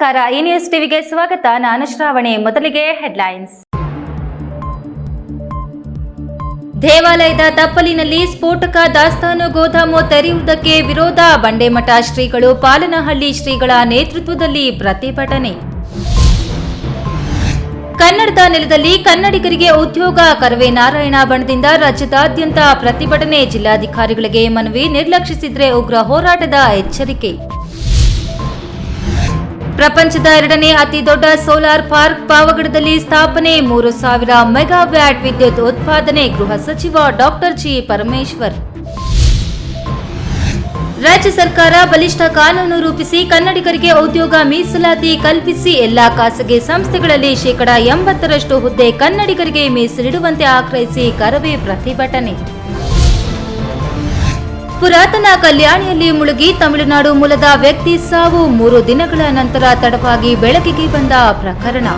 ನಮಸ್ಕಾರ. ಈ ನ್ಯೂಸ್ ಟಿವಿಗೆ ಸ್ವಾಗತ. ನಾನು ಶ್ರಾವಣಿ. ಮೊದಲಿಗೆ ಹೆಡ್ಲೈನ್ಸ್. ದೇವಾಲಯದ ತಪ್ಪಲಿನಲ್ಲಿ ಸ್ಫೋಟಕ ದಾಸ್ತಾನು ಗೋದಾಮು ತೆರೆಯುವುದಕ್ಕೆ ವಿರೋಧ. ಬಂಡೆಮಠ ಶ್ರೀಗಳು ಪಾಲನಹಳ್ಳಿ ಶ್ರೀಗಳ ನೇತೃತ್ವದಲ್ಲಿ ಪ್ರತಿಭಟನೆ. ಕನ್ನಡದ ನೆಲದಲ್ಲಿ ಕನ್ನಡಿಗರಿಗೆ ಉದ್ಯೋಗ. ಕರವೇ ನಾರಾಯಣ ಬಣದಿಂದ ರಾಜ್ಯದಾದ್ಯಂತ ಪ್ರತಿಭಟನೆ. ಜಿಲ್ಲಾಧಿಕಾರಿಗಳಿಗೆ ಮನವಿ ನಿರ್ಲಕ್ಷಿಸಿದ್ರೆ ಉಗ್ರ ಹೋರಾಟದ ಎಚ್ಚರಿಕೆ. ಪ್ರಪಂಚದ ಎರಡನೇ ಅತಿ ದೊಡ್ಡ ಸೋಲಾರ್ ಪಾರ್ಕ್ ಪಾವಗಡದಲ್ಲಿ ಸ್ಥಾಪನೆ ಮೂರು ಸಾವಿರ ಮೆಗಾವ್ಯಾಟ್ ವಿದ್ಯುತ್ ಉತ್ಪಾದನೆ ಗೃಹ ಸಚಿವ ಡಾಕ್ಟರ್ ಜಿ ಪರಮೇಶ್ವರ್. ರಾಜ್ಯ ಸರ್ಕಾರ ಬಲಿಷ್ಠ ಕಾನೂನು ರೂಪಿಸಿ ಕನ್ನಡಿಗರಿಗೆ ಉದ್ಯೋಗ ಮೀಸಲಾತಿ ಕಲ್ಪಿಸಿ ಎಲ್ಲಾ ಖಾಸಗಿ ಸಂಸ್ಥೆಗಳಲ್ಲಿ ಶೇಕಡಾ ಎಂಬತ್ತರಷ್ಟು ಹುದ್ದೆ ಕನ್ನಡಿಗರಿಗೆ ಮೀಸಲಿಡುವಂತೆ ಆಗ್ರಹಿಸಿ ಕರವೇ ಪ್ರತಿಭಟನೆ. ಪುರಾತನ ಕಲ್ಯಾಣಿಯಲ್ಲಿ ಮುಳುಗಿ ತಮಿಳುನಾಡು ಮೂಲದ ವ್ಯಕ್ತಿ ಸಾವು ಮೂರು ದಿನಗಳ ನಂತರ ತಡವಾಗಿ ಬೆಳಕಿಗೆ ಬಂದ ಪ್ರಕರಣ.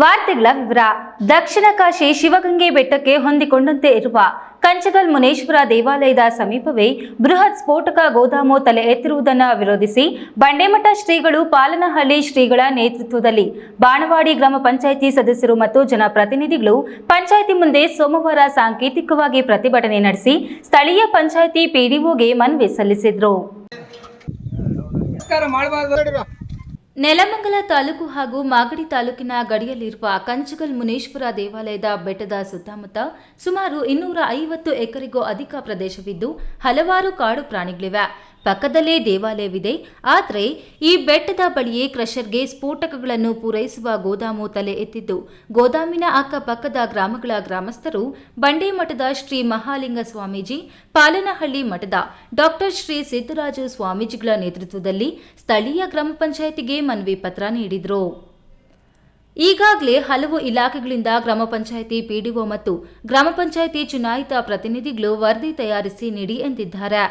ವಾರ್ತೆಗಳ ವಿವರ. ದಕ್ಷಿಣ ಕಾಶಿ ಶಿವಗಂಗೆ ಬೆಟ್ಟಕ್ಕೆ ಹೊಂದಿಕೊಂಡಂತೆ ಇರುವ ಕಂಚಗಲ್ ಮುನೇಶ್ವರ ದೇವಾಲಯದ ಸಮೀಪವೇ ಬೃಹತ್ ಸ್ಫೋಟಕ ಗೋದಾಮು ತಲೆ ಎತ್ತಿರುವುದನ್ನು ವಿರೋಧಿಸಿ ಬಂಡೆಮಠ ಶ್ರೀಗಳು ಪಾಲನಹಳ್ಳಿ ಶ್ರೀಗಳ ನೇತೃತ್ವದಲ್ಲಿ ಬಾಣವಾಡಿ ಗ್ರಾಮ ಪಂಚಾಯಿತಿ ಸದಸ್ಯರು ಮತ್ತು ಜನಪ್ರತಿನಿಧಿಗಳು ಪಂಚಾಯಿತಿ ಮುಂದೆ ಸೋಮವಾರ ಸಾಂಕೇತಿಕವಾಗಿ ಪ್ರತಿಭಟನೆ ನಡೆಸಿ ಸ್ಥಳೀಯ ಪಂಚಾಯಿತಿ ಪಿಡಿಒಗೆ ಮನವಿ ಸಲ್ಲಿಸಿದರು. ನೆಲಮಂಗಲ ತಾಲೂಕು ಹಾಗೂ ಮಾಗಡಿ ತಾಲೂಕಿನ ಗಡಿಯಲ್ಲಿರುವ ಕಂಚಗಲ್ ಮುನೇಶ್ವರ ದೇವಾಲಯದ ಬೆಟ್ಟದ ಸುತ್ತಮುತ್ತ ಸುಮಾರು ಇನ್ನೂರ ಐವತ್ತು ಎಕರೆಗೂ ಅಧಿಕ ಪ್ರದೇಶವಿದ್ದು ಹಲವಾರು ಕಾಡು ಪ್ರಾಣಿಗಳಿವೆ. ಪಕ್ಕದಲ್ಲೇ ದೇವಾಲಯವಿದೆ. ಆದರೆ ಈ ಬೆಟ್ಟದ ಬಳಿಯೇ ಕ್ರಷರ್ಗೆ ಸ್ಫೋಟಕಗಳನ್ನು ಪೂರೈಸುವ ಗೋದಾಮು ತಲೆ ಎತ್ತಿದ್ದು. ಗೋದಾಮಿನ ಅಕ್ಕಪಕ್ಕದ ಗ್ರಾಮಗಳ ಗ್ರಾಮಸ್ಥರು ಬಂಡೆ ಮಠದ ಶ್ರೀ ಮಹಾಲಿಂಗ ಸ್ವಾಮೀಜಿ, ಪಾಲನಹಳ್ಳಿ ಮಠದ ಡಾಕ್ಟರ್ ಶ್ರೀ ಸಿದ್ದರಾಜು ಸ್ವಾಮೀಜಿಗಳ ನೇತೃತ್ವದಲ್ಲಿ ಸ್ಥಳೀಯ ಗ್ರಾಮ ಪಂಚಾಯಿತಿಗೆ ಮನವಿ ಪತ್ರ ನೀಡಿದರು. ಈಗಾಗಲೇ ಹಲವು ಇಲಾಖೆಗಳಿಂದ ಗ್ರಾಮ ಪಂಚಾಯಿತಿ ಪಿಡಿಒ ಮತ್ತು ಗ್ರಾಮ ಪಂಚಾಯಿತಿ ಚುನಾಯಿತ ಪ್ರತಿನಿಧಿಗಳು ವರದಿ ತಯಾರಿಸಿ ನೀಡಿ ಎಂದಿದ್ದಾರೆ.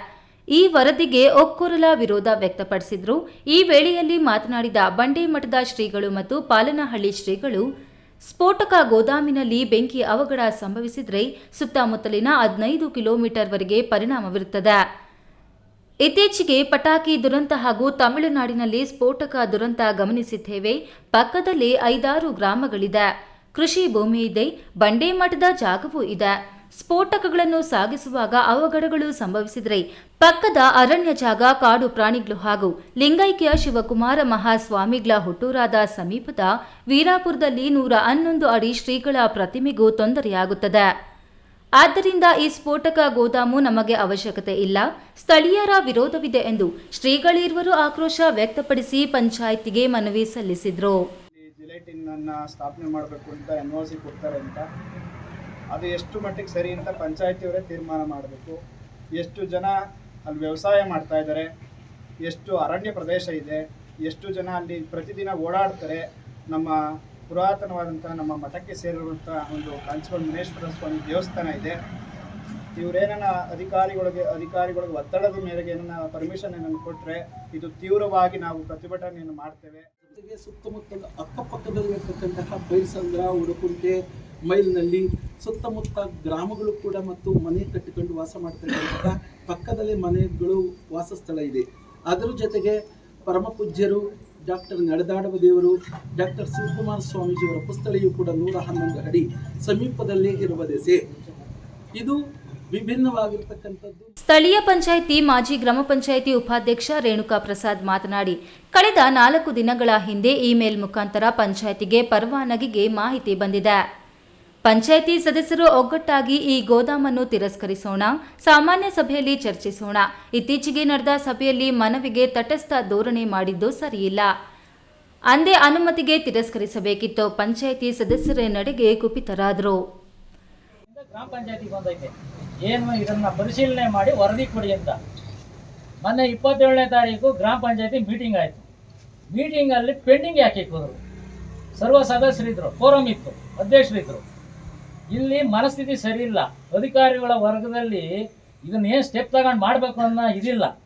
ಈ ವರದಿಗೆ ಒಕ್ಕೊರಲ ವಿರೋಧ ವ್ಯಕ್ತಪಡಿಸಿದ್ರು. ಈ ವೇಳೆಯಲ್ಲಿ ಮಾತನಾಡಿದ ಬಂಡೆ ಮಠದ ಶ್ರೀಗಳು ಮತ್ತು ಪಾಲನಹಳ್ಳಿ ಶ್ರೀಗಳು, ಸ್ಫೋಟಕ ಗೋದಾಮಿನಲ್ಲಿ ಬೆಂಕಿ ಅವಘಡ ಸಂಭವಿಸಿದರೆ ಸುತ್ತಮುತ್ತಲಿನ ಹದಿನೈದು ಕಿಲೋಮೀಟರ್ವರೆಗೆ ಪರಿಣಾಮವಿರುತ್ತದೆ. ಇತ್ತೀಚೆಗೆ ಪಟಾಕಿ ದುರಂತ ಹಾಗೂ ತಮಿಳುನಾಡಿನಲ್ಲಿ ಸ್ಫೋಟಕ ದುರಂತ ಗಮನಿಸಿದ್ದೇವೆ. ಪಕ್ಕದಲ್ಲಿ ಐದಾರು ಗ್ರಾಮಗಳಿದೆ. ಕೃಷಿ ಭೂಮಿ ಇದೆ, ಬಂಡೆ ಮಠದ ಜಾಗವೂ ಇದೆ. ಸ್ಫೋಟಕಗಳನ್ನು ಸಾಗಿಸುವಾಗ ಅವಘಡಗಳು ಸಂಭವಿಸಿದರೆ ಪಕ್ಕದ ಅರಣ್ಯ ಜಾಗ ಕಾಡು ಪ್ರಾಣಿಗಳು ಹಾಗೂ ಲಿಂಗೈಕ್ಯ ಶಿವಕುಮಾರ ಮಹಾಸ್ವಾಮಿಗಳ ಹುಟ್ಟೂರಾದ ಸಮೀಪದ ವೀರಾಪುರದಲ್ಲಿ ನೂರ ಹನ್ನೊಂದು ಅಡಿ ಶ್ರೀಗಳ ಪ್ರತಿಮೆಗೂ ತೊಂದರೆಯಾಗುತ್ತದೆ. ಆದ್ದರಿಂದ ಈ ಸ್ಫೋಟಕ ಗೋದಾಮು ನಮಗೆ ಅವಶ್ಯಕತೆ ಇಲ್ಲ. ಸ್ಥಳೀಯರ ವಿರೋಧವಿದೆ ಎಂದು ಶ್ರೀಗಳಿರುವರು ಆಕ್ರೋಶ ವ್ಯಕ್ತಪಡಿಸಿ ಪಂಚಾಯಿತಿಗೆ ಮನವಿ ಸಲ್ಲಿಸಿದರು. ಸ್ಥಾಪನೆ ಮಾಡಬೇಕು ಅಂತ ಕೊಡ್ತಾರೆ ಅಂತ. ಅದು ಎಷ್ಟು ಮಟ್ಟಿಗೆ ಸರಿ ಅಂತ ಪಂಚಾಯತಿಯವರೇ ತೀರ್ಮಾನ ಮಾಡಬೇಕು. ಎಷ್ಟು ಜನ ಅಲ್ಲಿ ವ್ಯವಸಾಯ ಮಾಡ್ತಾ ಇದ್ದಾರೆ, ಎಷ್ಟು ಅರಣ್ಯ ಪ್ರದೇಶ ಇದೆ, ಎಷ್ಟು ಜನ ಅಲ್ಲಿ ಪ್ರತಿದಿನ ಓಡಾಡ್ತಾರೆ, ನಮ್ಮ ಪುರಾತನವಾದಂಥ ನಮ್ಮ ಮಠಕ್ಕೆ ಸೇರಿರುವಂಥ ಒಂದು ಕಾಂಚೀಪುರ ಮುನೇಶ್ವರ ಸ್ವಾಮಿ ದೇವಸ್ಥಾನ ಇದೆ. ಇವರೇನ ಅಧಿಕಾರಿಗಳಿಗೆ ಅಧಿಕಾರಿಗಳಿಗೆ ಒತ್ತಡದ ಮೇರೆಗೆ ಏನನ್ನ ಪರ್ಮಿಷನ್ ಏನನ್ನು ಕೊಟ್ಟರೆ ಇದು ತೀವ್ರವಾಗಿ ನಾವು ಪ್ರತಿಭಟನೆಯನ್ನು ಮಾಡ್ತೇವೆ. ಜೊತೆಗೆ ಸುತ್ತಮುತ್ತಲ ಅಕ್ಕಪಕ್ಕದಲ್ಲಿರ್ತಕ್ಕಂತಹ ಬೈಸಂದ್ರ ಉಡುಕುಂಟೆ ಮೈಲ್ನಲ್ಲಿ ಸುತ್ತಮುತ್ತ ಗ್ರಾಮಗಳು ಕೂಡ ಮತ್ತು ಮನೆ ಕಟ್ಟಿಕೊಂಡು ವಾಸ ಮಾಡ್ತಕ್ಕಂಥ ಪಕ್ಕದಲ್ಲೇ ಮನೆಗಳು ವಾಸಸ್ಥಳ ಇದೆ. ಅದರ ಜೊತೆಗೆ ಪರಮ ಪೂಜ್ಯರು ಡಾಕ್ಟರ್ ನಡೆದಾಡುವ ದೇವರು, ಡಾಕ್ಟರ್ ಶಿವಕುಮಾರ ಸ್ವಾಮೀಜಿಯವರ ಪುಸ್ತಳಿಯು ಕೂಡ ನೂರ ಹನ್ನೊಂದು ಅಡಿ ಸಮೀಪದಲ್ಲೇ ಇರುವ ದೆಸೆ. ಇದು ವಿಭಿನ್ನವಾಗಿರ್ತಕ್ಕಂಥದ್ದು. ಸ್ಥಳೀಯ ಪಂಚಾಯಿತಿ, ಮಾಜಿ ಗ್ರಾಮ ಪಂಚಾಯಿತಿ ಉಪಾಧ್ಯಕ್ಷ ರೇಣುಕಾ ಪ್ರಸಾದ್ ಮಾತನಾಡಿ, ಕಳೆದ ನಾಲ್ಕು ದಿನಗಳ ಹಿಂದೆ ಇಮೇಲ್ ಮುಖಾಂತರ ಪಂಚಾಯಿತಿಗೆ ಪರವಾನಗಿಗೆ ಮಾಹಿತಿ ಬಂದಿದೆ. ಪಂಚಾಯಿತಿ ಸದಸ್ಯರು ಒಗ್ಗಟ್ಟಾಗಿ ಈ ಗೋದಾಮನ್ನು ತಿರಸ್ಕರಿಸೋಣ, ಸಾಮಾನ್ಯ ಸಭೆಯಲ್ಲಿ ಚರ್ಚಿಸೋಣ. ಇತ್ತೀಚೆಗೆ ನಡೆದ ಸಭೆಯಲ್ಲಿ ಮನವಿಗೆ ತಟಸ್ಥ ಧೋರಣೆ ಮಾಡಿದ್ದು ಸರಿಯಿಲ್ಲ. ಅಂದೇ ಅನುಮತಿಗೆ ತಿರಸ್ಕರಿಸಬೇಕಿತ್ತು, ಪಂಚಾಯಿತಿ ಸದಸ್ಯರ ನಡೆಗೆ ಕುಪಿತರಾದರು. ಗ್ರಾಮ ಪಂಚಾಯತಿ ಬಂದೈತೆ. ಏನು ಇದನ್ನ ಪರಿಶೀಲನೆ ಮಾಡಿ ವರದಿ ಕೊಡಿ ಅಂತ. ಮೊನ್ನೆ ಇಪ್ಪತ್ತೇಳನೇ ತಾರೀಕು ಗ್ರಾಮ ಪಂಚಾಯತಿ ಮೀಟಿಂಗ್ ಆಯಿತು. ಮೀಟಿಂಗಲ್ಲಿ ಪೆಂಡಿಂಗ್ ಯಾಕೆ ಹೋದರು ಸರ್ವ ಸದಸ್ಯರಿದ್ರು, ಫೋರಂ ಇತ್ತು, ಅಧ್ಯಕ್ಷರಿದ್ರು. ಇಲ್ಲಿ ಮನಸ್ಥಿತಿ ಸರಿ ಇಲ್ಲ. ಅಧಿಕಾರಿಗಳ ವರ್ಗದಲ್ಲಿ ಇದನ್ನ ಏನು ಸ್ಟೆಪ್ ತಗೊಂಡು ಮಾಡಬೇಕು ಅನ್ನೋ ಇದಿಲ್ಲ.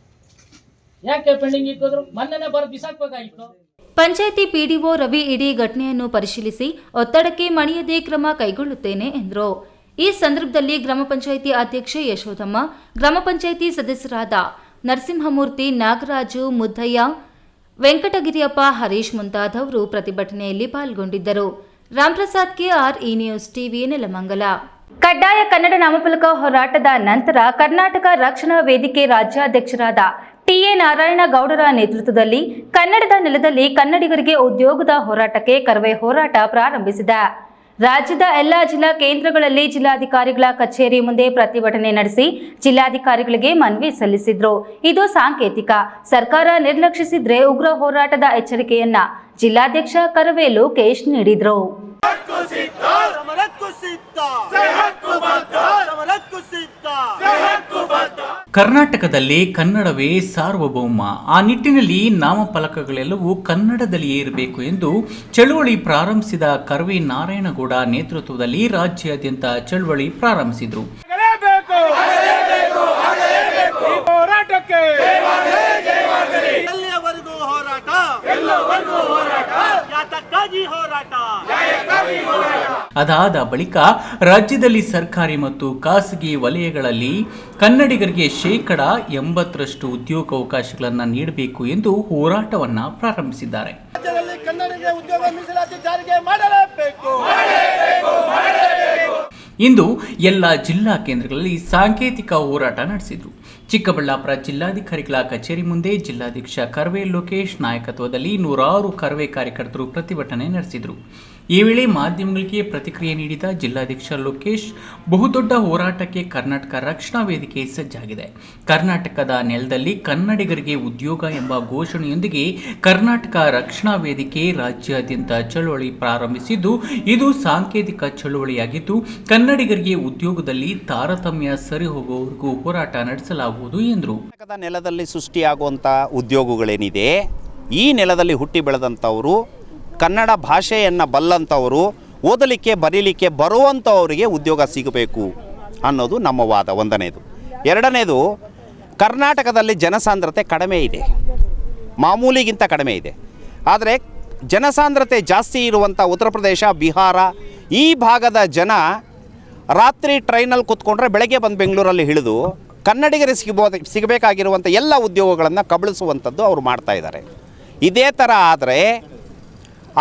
ಯಾಕೆ ಪೆಂಡಿಂಗ್ ಇಕ್ಕಿದ್ರು? ಮೊನ್ನೆನೇ ಬರ ಬಿಸಾಕ್ಬೇಕಾಗಿತ್ತು. ಪಂಚಾಯಿತಿ ಪಿಡಿಒ ರವಿ ಇಡೀ ಘಟನೆಯನ್ನು ಪರಿಶೀಲಿಸಿ ಒತ್ತಡಕ್ಕೆ ಮಣಿಯದೆ ಕ್ರಮ ಕೈಗೊಳ್ಳುತ್ತೇನೆ ಎಂದರು. ಈ ಸಂದರ್ಭದಲ್ಲಿ ಗ್ರಾಮ ಪಂಚಾಯಿತಿ ಅಧ್ಯಕ್ಷೆ ಯಶೋಧಮ್ಮ, ಗ್ರಾಮ ಪಂಚಾಯಿತಿ ಸದಸ್ಯರಾದ ನರಸಿಂಹಮೂರ್ತಿ ನಾಗರಾಜು, ಮುದ್ದಯ್ಯ, ವೆಂಕಟಗಿರಿಯಪ್ಪ, ಹರೀಶ್ ಮುಂತಾದವರು ಪ್ರತಿಭಟನೆಯಲ್ಲಿ ಪಾಲ್ಗೊಂಡಿದ್ದರು. Ramprasad K R E news TV Nelamangala. ಕಡ್ಡಾಯ ಕನ್ನಡ ನಾಮಫಲಕ ಹೋರಾಟದ ನಂತರ ಕರ್ನಾಟಕ ರಕ್ಷಣಾ ವೇದಿಕೆ ರಾಜ್ಯಾಧ್ಯಕ್ಷರಾದ ಟಿಎ ನಾರಾಯಣ ಗೌಡರ ನೇತೃತ್ವದಲ್ಲಿ ಕನ್ನಡದ ನೆಲದಲ್ಲಿ ಕನ್ನಡಿಗರಿಗೆ ಉದ್ಯೋಗದ ಹೋರಾಟಕ್ಕೆ ಕರವೇ ಹೋರಾಟ ಪ್ರಾರಂಭಿಸಿದ. ರಾಜ್ಯದ ಎಲ್ಲ ಜಿಲ್ಲಾ ಕೇಂದ್ರಗಳಲ್ಲಿ ಜಿಲ್ಲಾಧಿಕಾರಿಗಳ ಕಚೇರಿ ಮುಂದೆ ಪ್ರತಿಭಟನೆ ನಡೆಸಿ ಜಿಲ್ಲಾಧಿಕಾರಿಗಳಿಗೆ ಮನವಿ ಸಲ್ಲಿಸಿದ್ರು. ಇದು ಸಾಂಕೇತಿಕ. ಸರ್ಕಾರ ನಿರ್ಲಕ್ಷಿಸಿದ್ರೆ ಉಗ್ರ ಹೋರಾಟದ ಎಚ್ಚರಿಕೆಯನ್ನ ಜಿಲ್ಲಾಧ್ಯಕ್ಷ ಕರವೇ ಲೋಕೇಶ್ ನೀಡಿದ್ರು. ಕರ್ನಾಟಕದಲ್ಲಿ ಕನ್ನಡವೇ ಸಾರ್ವಭೌಮ. ಆ ನಿಟ್ಟಿನಲ್ಲಿ ನಾಮಫಲಕಗಳೆಲ್ಲವೂ ಕನ್ನಡದಲ್ಲಿಯೇ ಇರಬೇಕು ಎಂದು ಚಳುವಳಿ ಪ್ರಾರಂಭಿಸಿದ ಕರ್ವಿ ನಾರಾಯಣಗೌಡ ನೇತೃತ್ವದಲ್ಲಿ ರಾಜ್ಯಾದ್ಯಂತ ಚಳುವಳಿ ಪ್ರಾರಂಭಿಸಿದರು. ಎಲ್ಲಿಯವರೆಗೂ ಹೋರಾಟ ಯಾತಕ್ಕಾಗಿ ಹೋರಾಟ. ಅದಾದ ಬಳಿಕ ರಾಜ್ಯದಲ್ಲಿ ಸರ್ಕಾರಿ ಮತ್ತು ಖಾಸಗಿ ವಲಯಗಳಲ್ಲಿ ಕನ್ನಡಿಗರಿಗೆ ಶೇಕಡ ಎಂಬತ್ತರಷ್ಟು ಉದ್ಯೋಗಾವಕಾಶಗಳನ್ನು ನೀಡಬೇಕು ಎಂದು ಹೋರಾಟವನ್ನ ಪ್ರಾರಂಭಿಸಿದ್ದಾರೆ. ಇಂದು ಎಲ್ಲ ಜಿಲ್ಲಾ ಕೇಂದ್ರಗಳಲ್ಲಿ ಸಾಂಕೇತಿಕ ಹೋರಾಟ ನಡೆಸಿದರು. ಚಿಕ್ಕಬಳ್ಳಾಪುರ ಜಿಲ್ಲಾಧಿಕಾರಿಗಳ ಕಚೇರಿ ಮುಂದೆ ಜಿಲ್ಲಾಧ್ಯಕ್ಷ ಕರ್ವೆ ಲೋಕೇಶ್ ನಾಯಕತ್ವದಲ್ಲಿ ನೂರಾರು ಕರ್ವೆ ಕಾರ್ಯಕರ್ತರು ಪ್ರತಿಭಟನೆ ನಡೆಸಿದರು. ಈ ವೇಳೆ ಮಾಧ್ಯಮಗಳಿಗೆ ಪ್ರತಿಕ್ರಿಯೆ ನೀಡಿದ ಜಿಲ್ಲಾಧ್ಯಕ್ಷ ಲೋಕೇಶ್, ಬಹುದೊಡ್ಡ ಹೋರಾಟಕ್ಕೆ ಕರ್ನಾಟಕ ರಕ್ಷಣಾ ವೇದಿಕೆ ಸಜ್ಜಾಗಿದೆ. ಕರ್ನಾಟಕದ ನೆಲದಲ್ಲಿ ಕನ್ನಡಿಗರಿಗೆ ಉದ್ಯೋಗ ಎಂಬ ಘೋಷಣೆಯೊಂದಿಗೆ ಕರ್ನಾಟಕ ರಕ್ಷಣಾ ವೇದಿಕೆ ರಾಜ್ಯಾದ್ಯಂತ ಚಳುವಳಿ ಪ್ರಾರಂಭಿಸಿದ್ದು, ಇದು ಸಾಂಕೇತಿಕ ಚಳುವಳಿಯಾಗಿದ್ದು, ಕನ್ನಡಿಗರಿಗೆ ಉದ್ಯೋಗದಲ್ಲಿ ತಾರತಮ್ಯ ಸರಿ ಹೋಗುವವರೆಗೂ ಹೋರಾಟ ನಡೆಸಲಾಗುವುದು ಎಂದರು. ನೆಲದಲ್ಲಿ ಸೃಷ್ಟಿಯಾಗುವಂಥ ಉದ್ಯೋಗಗಳೇನಿದೆ, ಈ ನೆಲದಲ್ಲಿ ಹುಟ್ಟಿ ಬೆಳೆದಂಥವರು ಕನ್ನಡ ಭಾಷೆಯನ್ನು ಬಲ್ಲಂಥವರು, ಓದಲಿಕ್ಕೆ, ಬರೀಲಿಕ್ಕೆ ಬರುವಂಥವರಿಗೆ ಉದ್ಯೋಗ ಸಿಗಬೇಕು ಅನ್ನೋದು ನಮ್ಮ ವಾದ. ಒಂದನೇದು. ಎರಡನೇದು, ಕರ್ನಾಟಕದಲ್ಲಿ ಜನಸಾಂದ್ರತೆ ಕಡಿಮೆ ಇದೆ. ಮಾಮೂಲಿಗಿಂತ ಕಡಿಮೆ ಇದೆ. ಆದರೆ ಜನಸಾಂದ್ರತೆ ಜಾಸ್ತಿ ಇರುವಂಥ ಉತ್ತರ ಪ್ರದೇಶ, ಬಿಹಾರ, ಈ ಭಾಗದ ಜನ ರಾತ್ರಿ ಟ್ರೈನಲ್ಲಿ ಕೂತ್ಕೊಂಡ್ರೆ ಬೆಳಗ್ಗೆ ಬಂದು ಬೆಂಗಳೂರಲ್ಲಿ ಹಿಡಿದು ಕನ್ನಡಿಗರಿಗೆ ಸಿಗಬೋ, ಸಿಗಬೇಕಾಗಿರುವಂಥ ಎಲ್ಲ ಉದ್ಯೋಗಗಳನ್ನು ಕಬಳಿಸುವಂಥದ್ದು ಅವರು ಮಾಡ್ತಾ ಇದ್ದಾರೆ. ಇದೇ ಥರ ಆದರೆ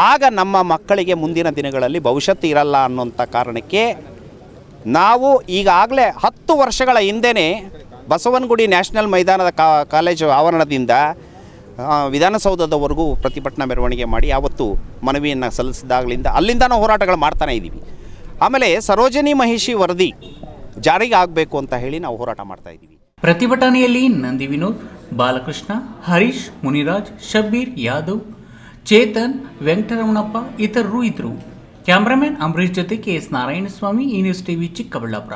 ಆಗ ನಮ್ಮ ಮಕ್ಕಳಿಗೆ ಮುಂದಿನ ದಿನಗಳಲ್ಲಿ ಭವಿಷ್ಯತ್ತು ಇರಲ್ಲ ಅನ್ನೋಂಥ ಕಾರಣಕ್ಕೆ ನಾವು ಈಗಾಗಲೇ ಹತ್ತು ವರ್ಷಗಳ ಹಿಂದೆಯೇ ಬಸವನಗುಡಿ ನ್ಯಾಷನಲ್ ಮೈದಾನದ ಕಾಲೇಜು ಆವರಣದಿಂದ ವಿಧಾನಸೌಧದವರೆಗೂ ಪ್ರತಿಭಟನಾ ಮೆರವಣಿಗೆ ಮಾಡಿ ಯಾವತ್ತು ಮನವಿಯನ್ನು ಸಲ್ಲಿಸಿದಾಗಲಿಂದ ಅಲ್ಲಿಂದ ನಾವು ಹೋರಾಟಗಳು ಮಾಡ್ತಾನೆ ಇದ್ದೀವಿ. ಆಮೇಲೆ ಸರೋಜಿನಿ ಮಹಿಷಿ ವರದಿ ಜಾರಿಗೆ ಆಗಬೇಕು ಅಂತ ಹೇಳಿ ನಾವು ಹೋರಾಟ ಮಾಡ್ತಾ ಇದ್ದೀವಿ. ಪ್ರತಿಭಟನೆಯಲ್ಲಿ ನಂದಿ ವಿನೋದ್ ಬಾಲಕೃಷ್ಣ, ಹರೀಶ್, ಮುನಿರಾಜ್, ಶಬ್ಬೀರ್, ಯಾದವ್ ಚೇತನ್, ವೆಂಕಟರಮಣಪ್ಪ ಇತರರು ಇದ್ದರು. ಕ್ಯಾಮ್ರಾಮನ್ ಅಂಬರೀಶ್ ಜೊತೆ ಕೆ ಎಸ್ ನಾರಾಯಣಸ್ವಾಮಿ, ಈ ನ್ಯೂಸ್ ಟಿವಿ ಚಿಕ್ಕಬಳ್ಳಾಪುರ.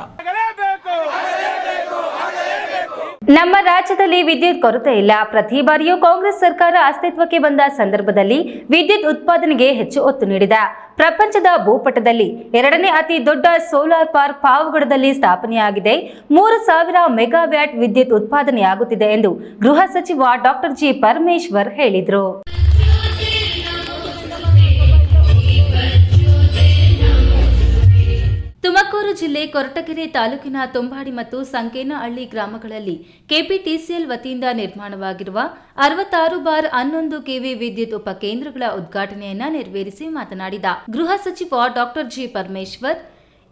ನಮ್ಮ ರಾಜ್ಯದಲ್ಲಿ ವಿದ್ಯುತ್ ಕೊರತೆ ಇಲ್ಲ. ಪ್ರತಿ ಬಾರಿಯೂ ಕಾಂಗ್ರೆಸ್ ಸರ್ಕಾರ ಅಸ್ತಿತ್ವಕ್ಕೆ ಬಂದ ಸಂದರ್ಭದಲ್ಲಿ ವಿದ್ಯುತ್ ಉತ್ಪಾದನೆಗೆ ಹೆಚ್ಚು ಒತ್ತು ನೀಡಿದ. ಪ್ರಪಂಚದ ಭೂಪಟದಲ್ಲಿ ಎರಡನೇ ಅತಿ ದೊಡ್ಡ ಸೋಲಾರ್ ಪಾರ್ಕ್ ಪಾವಗಡದಲ್ಲಿ ಸ್ಥಾಪನೆಯಾಗಿದೆ. ಮೂರು ಸಾವಿರ ಮೆಗಾವ್ಯಾಟ್ ವಿದ್ಯುತ್ ಉತ್ಪಾದನೆಯಾಗುತ್ತಿದೆ ಎಂದು ಗೃಹ ಸಚಿವ ಡಾಕ್ಟರ್ ಜಿ ಪರಮೇಶ್ವರ್ ಹೇಳಿದರು. ತುಮಕೂರು ಜಿಲ್ಲೆ ಕೊರಟಗೆರೆ ತಾಲೂಕಿನ ತುಂಬಾಡಿ ಮತ್ತು ಸಂಕೇನಹಳ್ಳಿ ಗ್ರಾಮಗಳಲ್ಲಿ ಕೆಪಿಟಿಸಿಎಲ್ ವತಿಯಿಂದ ನಿರ್ಮಾಣವಾಗಿರುವ ಅರವತ್ತಾರು ಬಾರ್ ಹನ್ನೊಂದು ಕೆವಿ ವಿದ್ಯುತ್ ಉಪಕೇಂದ್ರಗಳ ಉದ್ಘಾಟನೆಯನ್ನ ನೆರವೇರಿಸಿ ಮಾತನಾಡಿದ ಗೃಹ ಸಚಿವ ಡಾಕ್ಟರ್ ಜಿ ಪರಮೇಶ್ವರ್,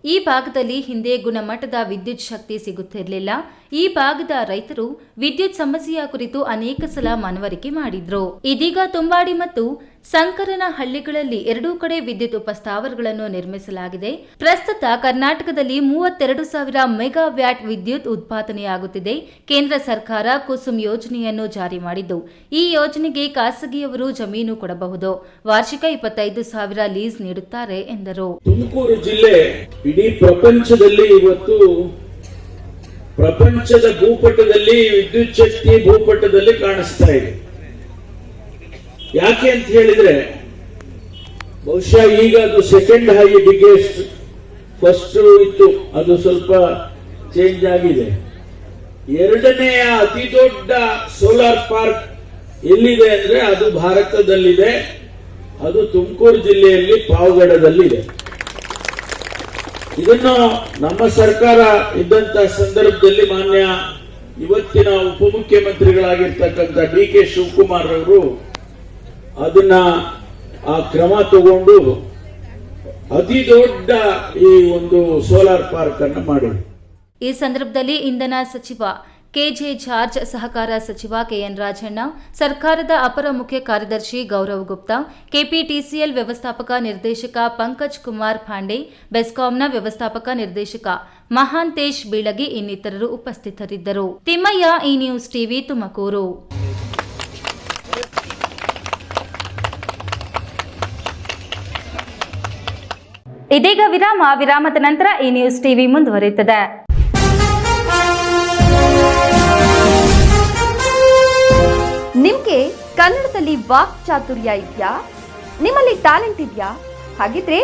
ಈ ಭಾಗದಲ್ಲಿ ಹಿಂದೆ ಗುಣಮಟ್ಟದ ವಿದ್ಯುತ್ ಶಕ್ತಿ ಸಿಗುತ್ತಿರಲಿಲ್ಲ. ಈ ಭಾಗದ ರೈತರು ವಿದ್ಯುತ್ ಸಮಸ್ಯೆಯ ಕುರಿತು ಅನೇಕ ಸಲ ಮನವರಿಕೆ ಮಾಡಿದ್ರು. ಇದೀಗ ತುಂಬಾಡಿ ಮತ್ತು ಸಂಕರನ ಹಳ್ಳಿಗಳಲ್ಲಿ ಎರಡೂ ಕಡೆ ವಿದ್ಯುತ್ ಉಪಸ್ಥಾವರಗಳನ್ನು ನಿರ್ಮಿಸಲಾಗಿದೆ. ಪ್ರಸ್ತುತ ಕರ್ನಾಟಕದಲ್ಲಿ ಮೂವತ್ತೆರಡು ಸಾವಿರ ಮೆಗಾ ವ್ಯಾಟ್ ವಿದ್ಯುತ್ ಉತ್ಪಾದನೆಯಾಗುತ್ತಿದೆ. ಕೇಂದ್ರ ಸರ್ಕಾರ ಕುಸುಮ್ ಯೋಜನೆಯನ್ನು ಜಾರಿ ಮಾಡಿದ್ದು. ಈ ಯೋಜನೆಗೆ ಖಾಸಗಿಯವರು ಜಮೀನು ಕೊಡಬಹುದು. ವಾರ್ಷಿಕ ಇಪ್ಪತ್ತೈದು ಸಾವಿರ ಲೀಸ್ ನೀಡುತ್ತಾರೆ ಎಂದರು. ತುಮಕೂರು ಜಿಲ್ಲೆ ಇಡೀ ಪ್ರಪಂಚದಲ್ಲಿ ಇವತ್ತು ಪ್ರಪಂಚದ ಭೂಪಟದಲ್ಲಿ ವಿದ್ಯುತ್ ಶಕ್ತಿ ಭೂಪಟದಲ್ಲಿ ಕಾಣಿಸ್ತಾ ಇದೆ. ಯಾಕೆ ಅಂತ ಹೇಳಿದ್ರೆ, ಬಹುಶಃ ಈಗ ಅದು ಸೆಕೆಂಡ್ ಹೈ ಬಿಗ್ಗೆಸ್ಟ್ ಫಸ್ಟ್ ಇತ್ತು. ಅದು ಸ್ವಲ್ಪ ಚೇಂಜ್ ಆಗಿದೆ. ಎರಡನೆಯ ಅತಿ ದೊಡ್ಡ ಸೋಲಾರ್ ಪಾರ್ಕ್ ಎಲ್ಲಿದೆ ಅಂದ್ರೆ ಅದು ಭಾರತದಲ್ಲಿದೆ. ಅದು ತುಮಕೂರು ಜಿಲ್ಲೆಯಲ್ಲಿ ಪಾವಗಡದಲ್ಲಿದೆ. ಇದನ್ನು ನಮ್ಮ ಸರ್ಕಾರ ಇದ್ದಂತ ಸಂದರ್ಭದಲ್ಲಿ ಮಾನ್ಯ ಇವತ್ತಿನ ಉಪಮುಖ್ಯಮಂತ್ರಿಗಳಾಗಿರ್ತಕ್ಕಂಥ ಡಿ ಕೆ ಶಿವಕುಮಾರ್ ಅವರು ಅದನ್ನ ಆ ಕ್ರಮ ತಗೊಂಡು ಅತಿ ದೊಡ್ಡ ಈ ಒಂದು ಸೋಲಾರ್ ಪಾರ್ಕ್ ಅನ್ನು ಈ ಸಂದರ್ಭದಲ್ಲಿ ಇಂಧನ ಸಚಿವ ಕೆಜೆ ಜಾರ್ಜ್, ಸಹಕಾರ ಸಚಿವ ಕೆಎನ್ ರಾಜಣ್ಣ, ಸರ್ಕಾರದ ಅಪರ ಮುಖ್ಯ ಕಾರ್ಯದರ್ಶಿ ಗೌರವ್ ಗುಪ್ತಾ, ಕೆಪಿಟಿಸಿಎಲ್ ವ್ಯವಸ್ಥಾಪಕ ನಿರ್ದೇಶಕ ಪಂಕಜ್ ಕುಮಾರ್ ಪಾಂಡೆ, ಬೆಸ್ಕಾಂನ ವ್ಯವಸ್ಥಾಪಕ ನಿರ್ದೇಶಕ ಮಹಾಂತೇಶ್ ಬೀಳಗಿ ಇನ್ನಿತರರು ಉಪಸ್ಥಿತರಿದ್ದರು. ತಿಮ್ಮಯ್ಯ ಈ ನ್ಯೂಸ್ ಟಿವಿ ತುಮಕೂರು. ಇದೀಗ ವಿರಾಮ, ವಿರಾಮದ ನಂತರ ಈ ನ್ಯೂಸ್ ಟಿವಿ ಮುಂದುವರಿಯುತ್ತದೆ. ನಿಮ್ಗೆ ಕನ್ನಡದಲ್ಲಿ ವಾಕ್ ಚಾತುರ್ಯ ಇದೆಯಾ? ನಿಮ್ಮಲ್ಲಿ ಟ್ಯಾಲೆಂಟ್ ಇದೆಯಾ? ಹಾಗಿದ್ರೆ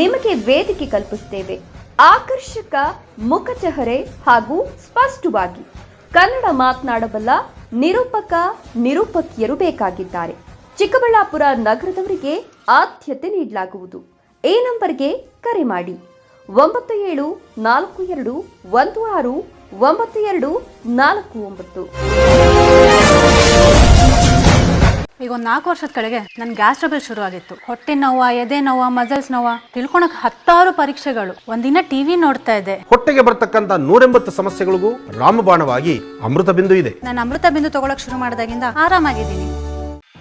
ನಿಮಗೆ ವೇದಿಕೆ ಕಲ್ಪಿಸ್ತೇವೆ. ಆಕರ್ಷಕ ಮುಖಚಹರೆ ಹಾಗೂ ಸ್ಪಷ್ಟವಾಗಿ ಕನ್ನಡ ಮಾತನಾಡಬಲ್ಲ ನಿರೂಪಕ, ನಿರೂಪಕಿಯರು ಬೇಕಾಗಿದ್ದಾರೆ. ಚಿಕ್ಕಬಳ್ಳಾಪುರ ನಗರದವರಿಗೆ ಆದ್ಯತೆ ನೀಡಲಾಗುವುದು. ಈ ನಂಬರ್ಗೆ ಕರೆ ಮಾಡಿ. ಒಂಬತ್ತು ಏಳು ನಾಲ್ಕು ಎರಡು ಒಂದು ಆರು ಒಂಬತ್ತು ಎರಡು ನಾಲ್ಕು ಒಂಬತ್ತು. ಈಗ ಒಂದು ನಾಲ್ಕು ವರ್ಷದ ಕೆಳಗೆ ನನ್ನ ಗ್ಯಾಸ್ ಟ್ರಬಲ್ ಶುರು ಆಗಿತ್ತು. ಹೊಟ್ಟೆ ನೋವ ಎದೆ ನೋವ ಮಸಲ್ಸ್ ನೋವ ತಿಳ್ಕೊಳಕ್ ಹತ್ತಾರು ಪರೀಕ್ಷೆಗಳು. ಒಂದಿನ ಟಿವಿ ನೋಡ್ತಾ ಇದ್ದೆ. ಹೊಟ್ಟೆಗೆ ಬರ್ತಕ್ಕಂತ ನೂರೆಂಬತ್ತು ಸಮಸ್ಯೆಗಳಿಗೂ ರಾಮಬಾಣವಾಗಿ ಅಮೃತ ಬಿಂದು ಇದೆ. ನಾನು ಅಮೃತ ಬಿಂದು ತಗೊಳಕ್ ಶುರು ಮಾಡಿದಾಗಿಂದ ಆರಾಮಾಗಿದ್ದೀನಿ.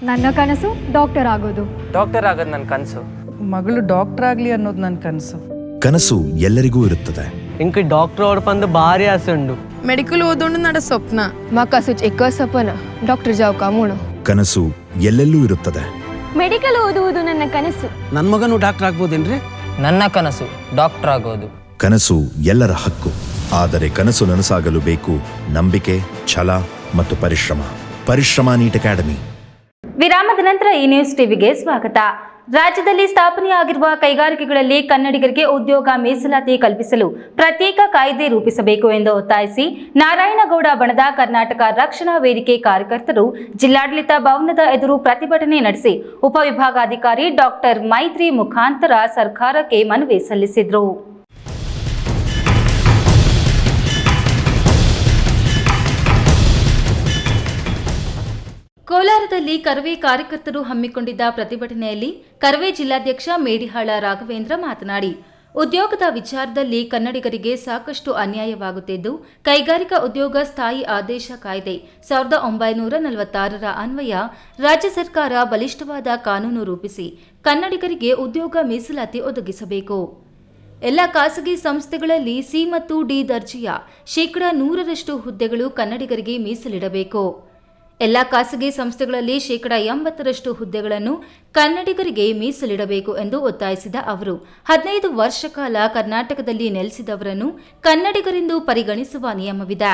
ನನ್ನ ಕನಸು ಡಾಕ್ಟರ್ ಆಗೋದು. ಡಾಕ್ಟರ್ ಆಗೋದು ನನ್ನ ಕನಸು. ಮಗಳು ಡಾಕ್ಟರ್ ಆಗ್ಲಿ ಅನ್ನೋದು ನನ್ನ ಕನಸು. ಕನಸು ಎಲ್ಲರಿಗೂ ಇರುತ್ತದೆ. ಇಂಕ ಡಾಕ್ಟರ್ ಓಡ್ಪಂದು ಭಾರಿ ಆಸೆ ಉಂಡು. ಮೆಡಿಕಲ್ ಓದೋಣ ನಡ ಸ್ವಪ್ನ. ಮಾಕ ಸುಚ್ ಎಕ್ಕ ಸಪನ ಡಾಕ್ಟರ್ ಜಾವ್ ಕಾಮೂಣ ಕನಸು ಎಲ್ಲೆಲ್ಲೂ ಇರುತ್ತದೆ. ಮೆಡಿಕಲ್ ಓದುವುದು ನನ್ನ ಕನಸು. ನನ್ನ ಮಗನು ಡಾಕ್ಟರ್ ಆಗ್ಬೋದೇನ್ರಿ? ನನ್ನ ಕನಸು ಡಾಕ್ಟರ್ ಆಗೋದು. ಕನಸು ಎಲ್ಲರ ಹಕ್ಕು. ಆದರೆ ಕನಸು ನನಸಾಗಲು ಬೇಕು ನಂಬಿಕೆ ಛಲ ಮತ್ತು ಪರಿಶ್ರಮ. ಪರಿಶ್ರಮ ನೀಟ್ ಅಕಾಡೆಮಿ. ವಿರಾಮದ ನಂತರ ಈ ನ್ಯೂಸ್ ಟಿವಿಗೆ ಸ್ವಾಗತ. ರಾಜ್ಯದಲ್ಲಿ ಸ್ಥಾಪನೆಯಾಗಿರುವ ಕೈಗಾರಿಕೆಗಳಲ್ಲಿ ಕನ್ನಡಿಗರಿಗೆ ಉದ್ಯೋಗ ಮೀಸಲಾತಿ ಕಲ್ಪಿಸಲು ಪ್ರತ್ಯೇಕ ಕಾಯ್ದೆ ರೂಪಿಸಬೇಕು ಎಂದು ಒತ್ತಾಯಿಸಿ ನಾರಾಯಣಗೌಡ ಬಣದ ಕರ್ನಾಟಕ ರಕ್ಷಣಾ ವೇದಿಕೆ ಕಾರ್ಯಕರ್ತರು ಜಿಲ್ಲಾಡಳಿತ ಭವನದ ಎದುರು ಪ್ರತಿಭಟನೆ ನಡೆಸಿ ಉಪವಿಭಾಗಾಧಿಕಾರಿ ಡಾಕ್ಟರ್ ಮೈತ್ರಿ ಮುಖಾಂತರ ಸರ್ಕಾರಕ್ಕೆ ಮನವಿ ಸಲ್ಲಿಸಿದರು. ಕೋಲಾರದಲ್ಲಿ ಕರವೇ ಕಾರ್ಯಕರ್ತರು ಹಮ್ಮಿಕೊಂಡಿದ್ದ ಪ್ರತಿಭಟನೆಯಲ್ಲಿ ಕರ್ವೆ ಜಿಲ್ಲಾಧ್ಯಕ್ಷ ಮೇಡಿಹಾಳ ರಾಘವೇಂದ್ರ ಮಾತನಾಡಿ, ಉದ್ಯೋಗದ ವಿಚಾರದಲ್ಲಿ ಕನ್ನಡಿಗರಿಗೆ ಸಾಕಷ್ಟು ಅನ್ಯಾಯವಾಗುತ್ತಿದ್ದು, ಕೈಗಾರಿಕಾ ಉದ್ಯೋಗ ಸ್ಥಾಯಿ ಆದೇಶ ಕಾಯ್ದೆ ಸಾವಿರದ ಒಂಬೈನೂರ ನಲವತ್ತಾರರ ಅನ್ವಯ ರಾಜ್ಯ ಸರ್ಕಾರ ಬಲಿಷ್ಠವಾದ ಕಾನೂನು ರೂಪಿಸಿ ಕನ್ನಡಿಗರಿಗೆ ಉದ್ಯೋಗ ಮೀಸಲಾತಿ ಒದಗಿಸಬೇಕು. ಎಲ್ಲ ಖಾಸಗಿ ಸಂಸ್ಥೆಗಳಲ್ಲಿ ಸಿ ಮತ್ತು ಡಿ ದರ್ಜೆಯ ಶೇಕಡ ನೂರರಷ್ಟು ಹುದ್ದೆಗಳು ಕನ್ನಡಿಗರಿಗೆ ಮೀಸಲಿಡಬೇಕು. ಎಲ್ಲ ಖಾಸಗಿ ಸಂಸ್ಥೆಗಳಲ್ಲಿ ಶೇಕಡ ಎಂಬತ್ತರಷ್ಟು ಹುದ್ದೆಗಳನ್ನು ಕನ್ನಡಿಗರಿಗೆ ಮೀಸಲಿಡಬೇಕು ಎಂದು ಒತ್ತಾಯಿಸಿದ ಅವರು. ಹದಿನೈದು ವರ್ಷ ಕಾಲ ಕರ್ನಾಟಕದಲ್ಲಿ ನೆಲೆಸಿದವರನ್ನು ಕನ್ನಡಿಗರೆಂದು ಪರಿಗಣಿಸುವ ನಿಯಮವಿದೆ.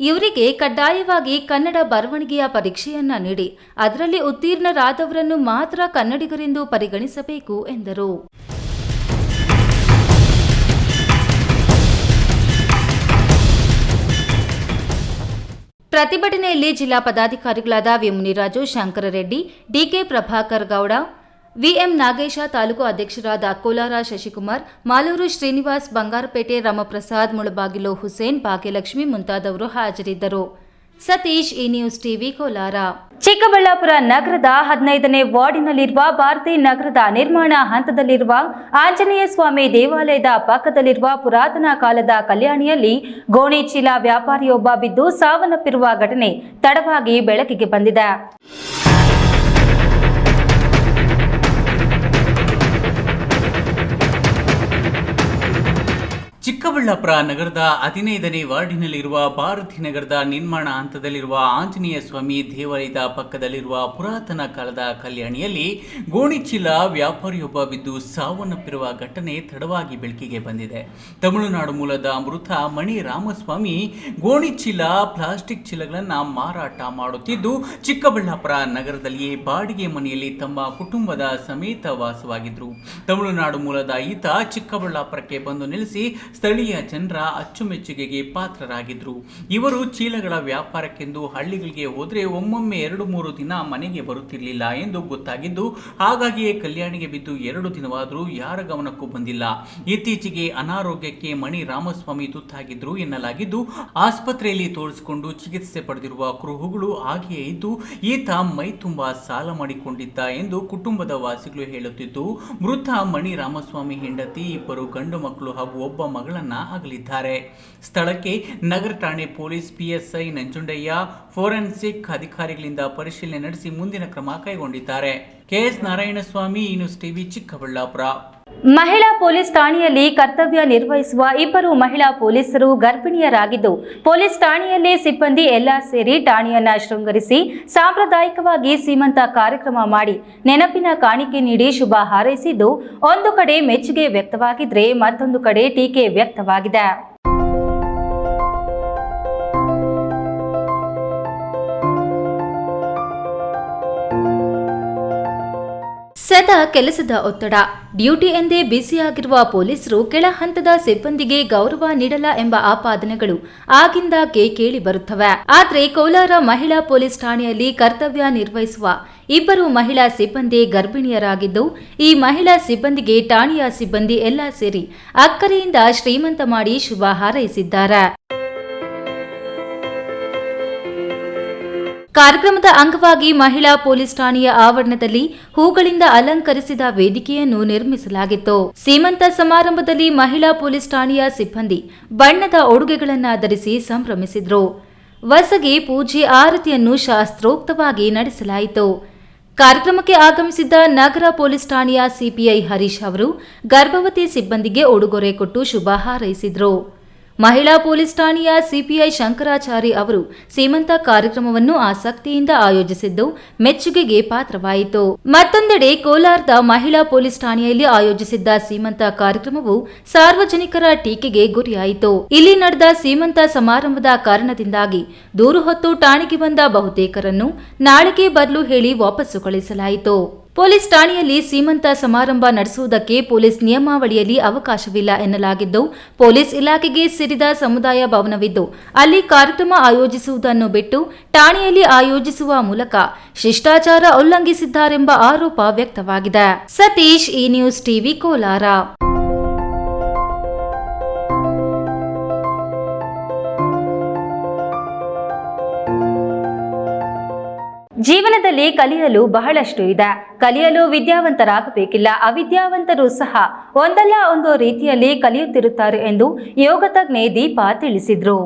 ಇವರಿಗೆ ಕಡ್ಡಾಯವಾಗಿ ಕನ್ನಡ ಬರವಣಿಗೆಯ ಪರೀಕ್ಷೆಯನ್ನ ನೀಡಿ, ಅದರಲ್ಲಿ ಉತ್ತೀರ್ಣರಾದವರನ್ನು ಮಾತ್ರ ಕನ್ನಡಿಗರೆಂದು ಪರಿಗಣಿಸಬೇಕು ಎಂದರು. ಪ್ರತಿಭಟನೆಯಲ್ಲಿ ಜಿಲ್ಲಾ ಪದಾಧಿಕಾರಿಗಳಾದ V Muniraju Shankar Reddy, D K Prabhakar Gowda, V M Nagesha, taluk ಅಧ್ಯಕ್ಷರಾದ ಕೋಲಾರ ಶಶಿಕುಮಾರ್, ಮಾಲೂರು ಶ್ರೀನಿವಾಸ್ ಬಂಗಾರಪೇಟೆ ರಾಮಪ್ರಸಾದ್ ಮುಳಬಾಗಿಲು ಹುಸೇನ್, ಭಾಗ್ಯಲಕ್ಷ್ಮಿ ಮುಂತಾದವರು ಹಾಜರಿದ್ದರು. ಸತೀಶ್ ಈ ನ್ಯೂಸ್ ಟಿವಿ ಕೋಲಾರ. ಚಿಕ್ಕಬಳ್ಳಾಪುರ ನಗರದ ಹದಿನೈದನೇ ವಾರ್ಡಿನಲ್ಲಿರುವ ಭಾರತಿ ನಗರದ ನಿರ್ಮಾಣ ಹಂತದಲ್ಲಿರುವ ಆಂಜನೇಯ ಸ್ವಾಮಿ ದೇವಾಲಯದ ಪಕ್ಕದಲ್ಲಿರುವ ಪುರಾತನ ಕಾಲದ ಕಲ್ಯಾಣಿಯಲ್ಲಿ ಗೋಣಿ ಚೀಲ ವ್ಯಾಪಾರಿಯೊಬ್ಬ ಬಿದ್ದು ಸಾವನ್ನಪ್ಪಿರುವ ಘಟನೆ ತಡವಾಗಿ ಬೆಳಕಿಗೆ ಬಂದಿದೆ. ಚಿಕ್ಕಬಳ್ಳಾಪುರ ನಗರದ ಹದಿನೈದನೇ ವಾರ್ಡಿನಲ್ಲಿರುವ ಭಾರತಿ ನಗರದ ನಿರ್ಮಾಣ ಹಂತದಲ್ಲಿರುವ ಆಂಜನೇಯ ಸ್ವಾಮಿ ದೇವಾಲಯದ ಪಕ್ಕದಲ್ಲಿರುವ ಪುರಾತನ ಕಾಲದ ಕಲ್ಯಾಣಿಯಲ್ಲಿ ಗೋಣಿಚೀಲ ವ್ಯಾಪಾರಿಯೊಬ್ಬ ಬಿದ್ದು ಸಾವನ್ನಪ್ಪಿರುವ ಘಟನೆ ತಡವಾಗಿ ಬೆಳಕಿಗೆ ಬಂದಿದೆ. ತಮಿಳುನಾಡು ಮೂಲದ ಮೃತ ಮಣಿ ರಾಮಸ್ವಾಮಿ ಗೋಣಿಚೀಲ ಪ್ಲಾಸ್ಟಿಕ್ ಚೀಲಗಳನ್ನು ಮಾರಾಟ ಮಾಡುತ್ತಿದ್ದು, ಚಿಕ್ಕಬಳ್ಳಾಪುರ ನಗರದಲ್ಲಿಯೇ ಬಾಡಿಗೆ ಮನೆಯಲ್ಲಿ ತಮ್ಮ ಕುಟುಂಬದ ಸಮೇತ ವಾಸವಾಗಿದ್ದರು ತಮಿಳುನಾಡು ಮೂಲದ ಈತ ಚಿಕ್ಕಬಳ್ಳಾಪುರಕ್ಕೆ ಬಂದು ನೆಲೆಸಿ ಸ್ಥಳೀಯ ಜನರ ಅಚ್ಚುಮೆಚ್ಚುಗೆಗೆ ಪಾತ್ರರಾಗಿದ್ದರು ಇವರು ಚೀಲಗಳ ವ್ಯಾಪಾರಕ್ಕೆಂದು ಹಳ್ಳಿಗಳಿಗೆ ಹೋದರೆ ಒಮ್ಮೊಮ್ಮೆ ಎರಡು ಮೂರು ದಿನ ಮನೆಗೆ ಬರುತ್ತಿರಲಿಲ್ಲ ಎಂದು ಗೊತ್ತಾಗಿದ್ದು, ಹಾಗಾಗಿಯೇ ಕಲ್ಯಾಣಿಗೆ ಬಿದ್ದು ಎರಡು ದಿನವಾದರೂ ಯಾರ ಗಮನಕ್ಕೂ ಬಂದಿಲ್ಲ. ಇತ್ತೀಚೆಗೆ ಅನಾರೋಗ್ಯಕ್ಕೆ ಮಣಿ ರಾಮಸ್ವಾಮಿ ತುತ್ತಾಗಿದ್ರು ಎನ್ನಲಾಗಿದ್ದು, ಆಸ್ಪತ್ರೆಯಲ್ಲಿ ತೋರಿಸಿಕೊಂಡು ಚಿಕಿತ್ಸೆ ಪಡೆದಿರುವ ಕುರುಹುಗಳು ಹಾಗೆಯೇ ಇದ್ದು, ಈತ ಮೈ ತುಂಬ ಸಾಲ ಮಾಡಿಕೊಂಡಿದ್ದ ಎಂದು ಕುಟುಂಬದ ವಾಸಿಗಳು ಹೇಳುತ್ತಿದ್ದು, ಮೃತ ಮಣಿ ರಾಮಸ್ವಾಮಿ ಹೆಂಡತಿ, ಇಬ್ಬರು ಗಂಡು ಮಕ್ಕಳು ಹಾಗೂ ಒಬ್ಬ ಮಗಳನ್ನ ಆಗಲಿದ್ದಾರೆ ಸ್ಥಳಕ್ಕೆ ನಗರ ಠಾಣೆ ಪೊಲೀಸ್ ಪಿಎಸ್ಐ ನಂಜುಂಡಯ್ಯ ಫೋರೆನ್ಸಿಕ್ ಅಧಿಕಾರಿಗಳಿಂದ ಪರಿಶೀಲನೆ ನಡೆಸಿ ಮುಂದಿನ ಕ್ರಮ ಕೈಗೊಂಡಿದ್ದಾರೆ. ಕೆಎಸ್ ನಾರಾಯಣಸ್ವಾಮಿ ಈ ನ್ಯೂಸ್ ಟಿವಿ ಚಿಕ್ಕಬಳ್ಳಾಪುರ. ಮಹಿಳಾ ಪೊಲೀಸ್ ಠಾಣೆಯಲ್ಲಿ ಕರ್ತವ್ಯ ನಿರ್ವಹಿಸುವ ಇಬ್ಬರು ಮಹಿಳಾ ಪೊಲೀಸರು ಗರ್ಭಿಣಿಯರಾಗಿದ್ದು, ಪೊಲೀಸ್ ಠಾಣೆಯಲ್ಲಿ ಸಿಬ್ಬಂದಿ ಎಲ್ಲ ಸೇರಿ ಠಾಣೆಯನ್ನ ಶೃಂಗರಿಸಿ ಸಾಂಪ್ರದಾಯಿಕವಾಗಿ ಸೀಮಂತ ಕಾರ್ಯಕ್ರಮ ಮಾಡಿ ನೆನಪಿನ ಕಾಣಿಕೆ ನೀಡಿ ಶುಭ ಹಾರೈಸಿದ್ದು, ಒಂದು ಕಡೆ ಮೆಚ್ಚುಗೆ ವ್ಯಕ್ತವಾಗಿದ್ರೆ ಮತ್ತೊಂದು ಕಡೆ ಟೀಕೆ ವ್ಯಕ್ತವಾಗಿದೆ. ಸದಾ ಕೆಲಸದ ಒತ್ತಡ. ಡ್ಯೂಟಿ ಎಂದೇ ಬ್ಯುಸಿಯಾಗಿರುವ ಪೊಲೀಸರು ಕೆಳ ಹಂತದ ಸಿಬ್ಬಂದಿಗೆ ಗೌರವ ನೀಡಲ್ಲ ಎಂಬ ಆಪಾದನೆಗಳು ಆಗಿಂದಾಗ್ಗೆ ಕೇಳಿ ಬರುತ್ತವೆ. ಆದರೆ ಕೋಲಾರ ಮಹಿಳಾ ಪೊಲೀಸ್ ಠಾಣೆಯಲ್ಲಿ ಕರ್ತವ್ಯ ನಿರ್ವಹಿಸುವ ಇಬ್ಬರು ಮಹಿಳಾ ಸಿಬ್ಬಂದಿ ಗರ್ಭಿಣಿಯರಾಗಿದ್ದು, ಈ ಮಹಿಳಾ ಸಿಬ್ಬಂದಿಗೆ ಠಾಣೆಯ ಸಿಬ್ಬಂದಿ ಎಲ್ಲ ಸೇರಿ ಅಕ್ಕರೆಯಿಂದ ಶ್ರೀಮಂತ ಮಾಡಿ ಶುಭ ಹಾರೈಸಿದ್ದಾರೆ. ಕಾರ್ಯಕ್ರಮದ ಅಂಗವಾಗಿ ಮಹಿಳಾ ಪೊಲೀಸ್ ಠಾಣೆಯ ಆವರಣದಲ್ಲಿ ಹೂಗಳಿಂದ ಅಲಂಕರಿಸಿದ ವೇದಿಕೆಯನ್ನು ನಿರ್ಮಿಸಲಾಗಿತ್ತು. ಸೀಮಂತ ಸಮಾರಂಭದಲ್ಲಿ ಮಹಿಳಾ ಪೊಲೀಸ್ ಠಾಣೆಯ ಸಿಬ್ಬಂದಿ ಬಣ್ಣದ ಉಡುಗೆಗಳನ್ನು ಧರಿಸಿ ಸಂಭ್ರಮಿಸಿದ್ರು. ವಸಗಿ ಪೂಜೆ ಆರತಿಯನ್ನು ಶಾಸ್ತ್ರೋಕ್ತವಾಗಿ ನಡೆಸಲಾಯಿತು. ಕಾರ್ಯಕ್ರಮಕ್ಕೆ ಆಗಮಿಸಿದ್ದ ನಗರ ಪೊಲೀಸ್ ಠಾಣೆಯ ಸಿಪಿಐ ಹರೀಶ್ ಅವರು ಗರ್ಭವತಿ ಸಿಬ್ಬಂದಿಗೆ ಉಡುಗೊರೆ ಕೊಟ್ಟು ಶುಭ ಹಾರೈಸಿದ್ರು. ಮಹಿಳಾ ಪೊಲೀಸ್ ಠಾಣೆಯ ಸಿಪಿಐ ಶಂಕರಾಚಾರಿ ಅವರು ಸೀಮಂತ ಕಾರ್ಯಕ್ರಮವನ್ನು ಆಸಕ್ತಿಯಿಂದ ಆಯೋಜಿಸಿದ್ದು ಮೆಚ್ಚುಗೆಗೆ ಪಾತ್ರವಾಯಿತು. ಮತ್ತೊಂದೆಡೆ ಕೋಲಾರದ ಮಹಿಳಾ ಪೊಲೀಸ್ ಠಾಣೆಯಲ್ಲಿ ಆಯೋಜಿಸಿದ್ದ ಸೀಮಂತ ಕಾರ್ಯಕ್ರಮವು ಸಾರ್ವಜನಿಕರ ಟೀಕೆಗೆ ಗುರಿಯಾಯಿತು. ಇಲ್ಲಿ ನಡೆದ ಸೀಮಂತ ಸಮಾರಂಭದ ಕಾರಣದಿಂದಾಗಿ ದೂರು ಹೊತ್ತು ಠಾಣೆಗೆ ಬಂದ ಬಹುತೇಕರನ್ನು ನಾಳೆಗೆ ಬರಲು ಹೇಳಿ ವಾಪಸ್ಸು ಕಳಿಸಲಾಯಿತು ಪೊಲೀಸ್ ಠಾಣೆಯಲ್ಲಿ ಸೀಮಂತ ಸಮಾರಂಭ ನಡೆಸುವುದಕ್ಕೆ ಪೊಲೀಸ್ ನಿಯಮಾವಳಿಯಲ್ಲಿ ಅವಕಾಶವಿಲ್ಲ ಎನ್ನಲಾಗಿದ್ದು, ಪೊಲೀಸ್ ಇಲಾಖೆಗೆ ಸೇರಿದ ಸಮುದಾಯ ಭವನವಿದ್ದು, ಅಲ್ಲಿ ಕಾರ್ಯಕ್ರಮ ಆಯೋಜಿಸುವುದನ್ನು ಬಿಟ್ಟು ಠಾಣೆಯಲ್ಲಿ ಆಯೋಜಿಸುವ ಮೂಲಕ ಶಿಷ್ಟಾಚಾರ ಉಲ್ಲಂಘಿಸಿದ್ದಾರೆಂಬ ಆರೋಪ ವ್ಯಕ್ತವಾಗಿದೆ. ಸತೀಶ್, ಈ ನ್ಯೂಸ್ ಟಿವಿ ಕೋಲಾರ. ಜೀವನದಲ್ಲಿ ಕಲಿಯಲು ಬಹಳಷ್ಟು ಇದೆ. ಕಲಿಯಲು ವಿದ್ಯಾವಂತರಾಗಬೇಕಿಲ್ಲ. ಅವಿದ್ಯಾವಂತರು ಸಹ ಒಂದಲ್ಲ ಒಂದು ರೀತಿಯಲ್ಲಿ ಕಲಿಯುತ್ತಿರುತ್ತಾರೆ ಎಂದು ಯೋಗ ತಜ್ಞೆ ದೀಪಾ ತಿಳಿಸಿದ್ರು.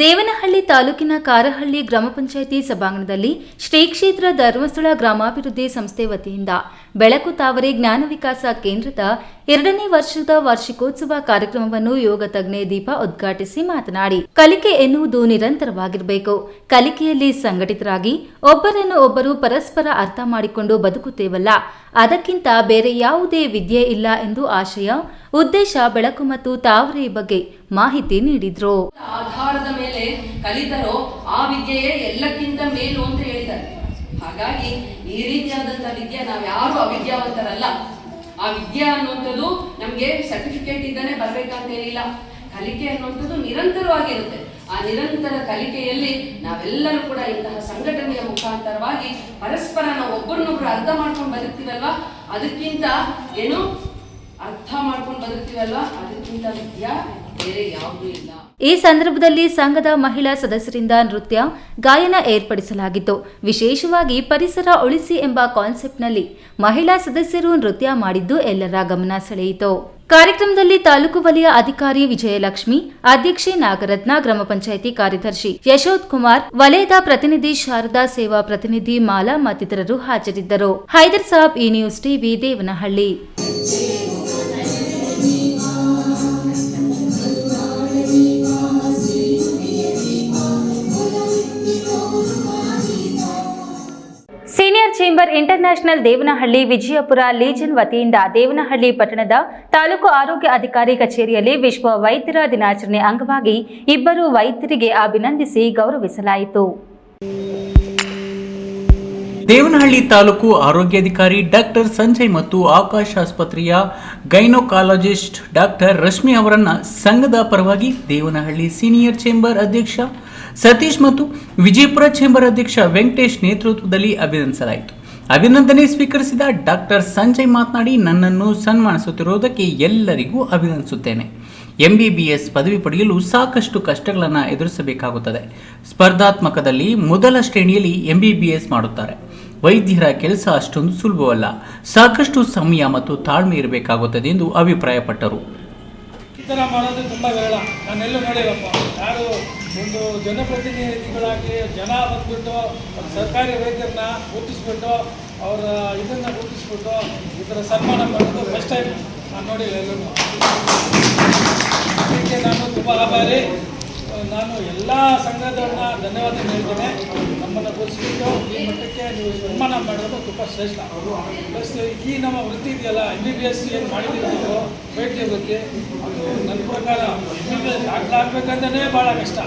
ದೇವನಹಳ್ಳಿ ತಾಲೂಕಿನ ಕಾರಹಳ್ಳಿ ಗ್ರಾಮ ಪಂಚಾಯಿತಿ ಸಭಾಂಗಣದಲ್ಲಿ ಶ್ರೀ ಕ್ಷೇತ್ರ ಧರ್ಮಸ್ಥಳ ಗ್ರಾಮಾಭಿವೃದ್ಧಿ ಸಂಸ್ಥೆ ವತಿಯಿಂದ ಬೆಳಕು ತಾವರೆ ಜ್ಞಾನ ವಿಕಾಸ ಕೇಂದ್ರದ ಎರಡನೇ ವರ್ಷದ ವಾರ್ಷಿಕೋತ್ಸವ ಕಾರ್ಯಕ್ರಮವನ್ನು ಯೋಗ ತಜ್ಞೆ ದೀಪ ಉದ್ಘಾಟಿಸಿ ಮಾತನಾಡಿ, ಕಲಿಕೆ ಎನ್ನುವುದು ನಿರಂತರವಾಗಿರಬೇಕು. ಕಲಿಕೆಯಲ್ಲಿ ಸಂಘಟಿತರಾಗಿ ಒಬ್ಬರನ್ನು ಒಬ್ಬರು ಪರಸ್ಪರ ಅರ್ಥ ಮಾಡಿಕೊಂಡು ಬದುಕುತ್ತೇವಲ್ಲ. ಅದಕ್ಕಿಂತ ಬೇರೆ ಯಾವುದೇ ವಿದ್ಯೆ ಇಲ್ಲ ಎಂದು ಆಶಯ, ಉದ್ದೇಶ, ಬೆಳಕು ಮತ್ತು ತಾವರೆ ಬಗ್ಗೆ ಮಾಹಿತಿ ನೀಡಿದ್ರು. ಆಧಾರದ ಮೇಲೆ ಕಲಿತರೋ ಆ ವಿದ್ಯೆಯೇ ಎಲ್ಲಕ್ಕಿಂತ ಮೇಲು ಅಂತ ಹೇಳಿದ್ದಾರೆ. ಹಾಗಾಗಿ ಈ ರೀತಿಯಾದಂಥ ವಿದ್ಯೆ ನಾವು ಯಾರು ಅವಿದ್ಯಾವಂತರಲ್ಲ. ಆ ವಿದ್ಯೆ ಅನ್ನುವಂಥದ್ದು ನಮಗೆ ಸರ್ಟಿಫಿಕೇಟ್ ಇದ್ದಾನೆ ಬರ್ಬೇಕಂತ ಏನಿಲ್ಲ. ಕಲಿಕೆ ಅನ್ನುವಂಥದ್ದು ನಿರಂತರವಾಗಿರುತ್ತೆ. ಆ ನಿರಂತರ ಕಲಿಕೆಯಲ್ಲಿ ನಾವೆಲ್ಲರೂ ಕೂಡ ಇಂತಹ ಸಂಘಟನೆಯ ಮುಖಾಂತರವಾಗಿ ಪರಸ್ಪರ ನಾವು ಒಬ್ಬರನ್ನೊಬ್ರು ಅರ್ಥ ಮಾಡ್ಕೊಂಡು ಬದುಕ್ತೀವಲ್ವಾ? ಅದಕ್ಕಿಂತ ಏನು? ಅರ್ಥ ಮಾಡ್ಕೊಂಡು ಬದುಕ್ತೀವಲ್ವಾ? ಅದಕ್ಕಿಂತ ವಿದ್ಯಾ ಬೇರೆ ಯಾವುದೂ ಇಲ್ಲ. ಈ ಸಂದರ್ಭದಲ್ಲಿ ಸಂಘದ ಮಹಿಳಾ ಸದಸ್ಯರಿಂದ ನೃತ್ಯ ಗಾಯನ ಏರ್ಪಡಿಸಲಾಗಿತ್ತು. ವಿಶೇಷವಾಗಿ ಪರಿಸರ ಉಳಿಸಿ ಎಂಬ ಕಾನ್ಸೆಪ್ಟ್ನಲ್ಲಿ ಮಹಿಳಾ ಸದಸ್ಯರು ನೃತ್ಯ ಮಾಡಿದ್ದು ಎಲ್ಲರ ಗಮನ ಸೆಳೆಯಿತು. ಕಾರ್ಯಕ್ರಮದಲ್ಲಿ ತಾಲೂಕು ವಲಯ ಅಧಿಕಾರಿ ವಿಜಯಲಕ್ಷ್ಮಿ, ಅಧ್ಯಕ್ಷೆ ನಾಗರತ್ನ, ಗ್ರಾಮ ಪಂಚಾಯಿತಿ ಕಾರ್ಯದರ್ಶಿ ಯಶೋತ್ ಕುಮಾರ್, ವಲಯದ ಪ್ರತಿನಿಧಿ ಶಾರದಾ ಸೇವಾ ಪ್ರತಿನಿಧಿ ಮಾಲಾ ಮತ್ತಿತರರು ಹಾಜರಿದ್ದರು. Hyder Sab E news TV, Devanahalli. International Devanahalli Vijayapura legion ವತಿಯಿಂದ ದೇವನಹಳ್ಳಿ ಪಟ್ಟಣದ ತಾಲೂಕು ಆರೋಗ್ಯ ಅಧಿಕಾರಿ ಕಚೇರಿಯಲ್ಲಿ ವಿಶ್ವ ವೈದ್ಯರ ದಿನಾಚರಣೆ ಅಂಗವಾಗಿ ಇಬ್ಬರು ವೈದ್ಯರಿಗೆ ಅಭಿನಂದಿಸಿ ಗೌರವಿಸಲಾಯಿತು. ದೇವನಹಳ್ಳಿ ತಾಲೂಕು ಆರೋಗ್ಯಾಧಿಕಾರಿ ಡಾಕ್ಟರ್ ಸಂಜಯ್ ಮತ್ತು ಆಕಾಶ್ ಆಸ್ಪತ್ರೆಯ ಗೈನೋಕಾಲಜಿಸ್ಟ್ ಡಾಕ್ಟರ್ ರಶ್ಮಿ ಅವರನ್ನು ಸಂಘದ ಪರವಾಗಿ ದೇವನಹಳ್ಳಿ ಸೀನಿಯರ್ ಚೇಂಬರ್ ಅಧ್ಯಕ್ಷ ಸತೀಶ್ ಮತ್ತು ವಿಜಯಪುರ ಚೇಂಬರ್ ಅಧ್ಯಕ್ಷ ವೆಂಕಟೇಶ್ ನೇತೃತ್ವದಲ್ಲಿ ಅಭಿನಂದಿಸಲಾಯಿತು. ಅಭಿನಂದನೆ ಸ್ವೀಕರಿಸಿದ ಡಾಕ್ಟರ್ ಸಂಜಯ್ ಮಾತನಾಡಿ, ನನ್ನನ್ನು ಸನ್ಮಾನಿಸುತ್ತಿರುವುದಕ್ಕೆ ಎಲ್ಲರಿಗೂ ಅಭಿನಂದಿಸುತ್ತೇನೆ. ಎಂಬಿಬಿಎಸ್ ಪದವಿ ಪಡೆಯಲು ಸಾಕಷ್ಟು ಕಷ್ಟಗಳನ್ನು ಎದುರಿಸಬೇಕಾಗುತ್ತದೆ. ಸ್ಪರ್ಧಾತ್ಮಕದಲ್ಲಿ ಮೊದಲ ಶ್ರೇಣಿಯಲ್ಲಿ ಎಂಬಿಬಿಎಸ್ ಮಾಡುತ್ತಾರೆ. ವೈದ್ಯರ ಕೆಲಸ ಅಷ್ಟೊಂದು ಸುಲಭವಲ್ಲ. ಸಾಕಷ್ಟು ಸಮಯ ಮತ್ತು ತಾಳ್ಮೆ ಇರಬೇಕಾಗುತ್ತದೆ ಎಂದು ಅಭಿಪ್ರಾಯಪಟ್ಟರು. ಒಂದು ಜನಪ್ರತಿನಿಧಿಗಳಾಗಿ ಜನ ಬಂದ್ಬಿಟ್ಟು ಸರ್ಕಾರಿ ವೈದ್ಯರನ್ನ ಗುರುತಿಸ್ಬಿಟ್ಟು ಅವರ ಇದನ್ನು ಗುರುತಿಸ್ಬಿಟ್ಟು ಈ ಥರ ಸನ್ಮಾನ ಮಾಡೋದು ಫಸ್ಟ್ ಟೈಮ್ ನಾನು ನೋಡಿಲ್ಲ ಎಲ್ಲರೂ ಅದಕ್ಕೆ ನಾನು ತುಂಬ ಆಭಾರಿ. ನಾನು ಎಲ್ಲ ಸಂಘದವ್ರನ್ನ ಧನ್ಯವಾದ ಹೇಳ್ತೇನೆ. ನಮ್ಮನ್ನು ಗುರುತಿಸ್ಬಿಟ್ಟು ಈ ಮಟ್ಟಕ್ಕೆ ನೀವು ಸನ್ಮಾನ ಮಾಡೋದು ತುಂಬ ಶ್ರೇಷ್ಠ. ಪ್ಲಸ್ ಈ ನಮ್ಮ ವೃತ್ತಿ ಇದೆಯಲ್ಲ ಎಂ ಬಿ ಬಿ ಎಸ್ ಏನು ಮಾಡಿದ್ದೀವಿ ನೀವು ವೈದ್ಯ ಬಗ್ಗೆ, ಅದು ನನ್ನ ಪ್ರಕಾರ ಎಂ ಬಿ ಬಿ ಎಸ್ ಆಗಬೇಕಂದ್ರೆ ಭಾಳ ಕಷ್ಟ.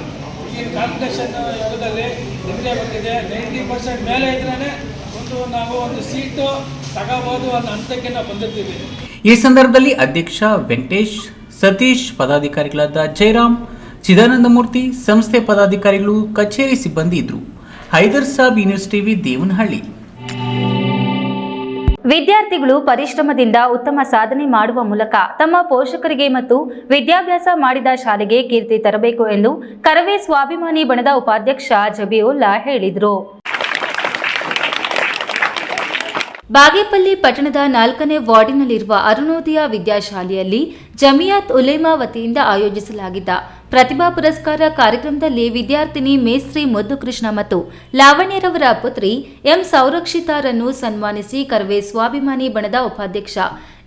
ಈ ಕಾಂಪಿಟೇಷನ್ ಯುಗದಲ್ಲಿ ನಿಮಗೆ ಬಂದಿದೆ, ನೈಂಟಿ ಪರ್ಸೆಂಟ್ ಮೇಲೆ ಇದ್ರೇ ಒಂದು ನಾವು ಒಂದು ಸೀಟು ತಗೋಬೋದು ಅನ್ನೋ ಹಂತಕ್ಕೆ ನಾವು ಬಂದಿರ್ತೀವಿ ಈ ಸಂದರ್ಭದಲ್ಲಿ ಅಧ್ಯಕ್ಷ ವೆಂಕಟೇಶ್, ಸತೀಶ್ ಪದಾಧಿಕಾರಿಗಳಾದ ಜಯರಾಮ್ ಚಿದಾನಂದಮೂರ್ತಿ ಸಂಸ್ಥೆ ಪದಾಧಿಕಾರಿಗಳು ಕಚೇರಿ ಸಿಬ್ಬಂದಿ ಇದ್ರು. ಹೈದರ್ ಸಾಬ್ ಟಿವಿ ದೇವನಹಳ್ಳಿ. ವಿದ್ಯಾರ್ಥಿಗಳು ಪರಿಶ್ರಮದಿಂದ ಉತ್ತಮ ಸಾಧನೆ ಮಾಡುವ ಮೂಲಕ ತಮ್ಮ ಪೋಷಕರಿಗೆ ಮತ್ತು ವಿದ್ಯಾಭ್ಯಾಸ ಮಾಡಿದ ಶಾಲೆಗೆ ಕೀರ್ತಿ ತರಬೇಕು ಎಂದು ಕರವೇ ಸ್ವಾಭಿಮಾನಿ ಬಣದ ಉಪಾಧ್ಯಕ್ಷ ಜಬಿಯುಲ್ಲಾ ಹೇಳಿದರು. ಬಾಗೇಪಲ್ಲಿ ಪಟ್ಟಣದ ನಾಲ್ಕನೇ ವಾರ್ಡಿನಲ್ಲಿರುವ ಅರುಣೋದಯ ವಿದ್ಯಾಶಾಲೆಯಲ್ಲಿ ಜಮಿಯಾತ್ ಉಲೇಮಾ ವತಿಯಿಂದ ಆಯೋಜಿಸಲಾಗಿದ್ದ ಪ್ರತಿಭಾ ಪುರಸ್ಕಾರ ಕಾರ್ಯಕ್ರಮದಲ್ಲಿ ವಿದ್ಯಾರ್ಥಿನಿ ಮೇಸ್ತ್ರಿ ಮುದ್ದುಕೃಷ್ಣ ಮತ್ತು ಲಾವಣ್ಯರವರ ಪುತ್ರಿ ಎಂ ಸೌರಕ್ಷಿತಾರನ್ನು ಸನ್ಮಾನಿಸಿ ಕರ್ವೆ ಸ್ವಾಭಿಮಾನಿ ಬಣದ ಉಪಾಧ್ಯಕ್ಷ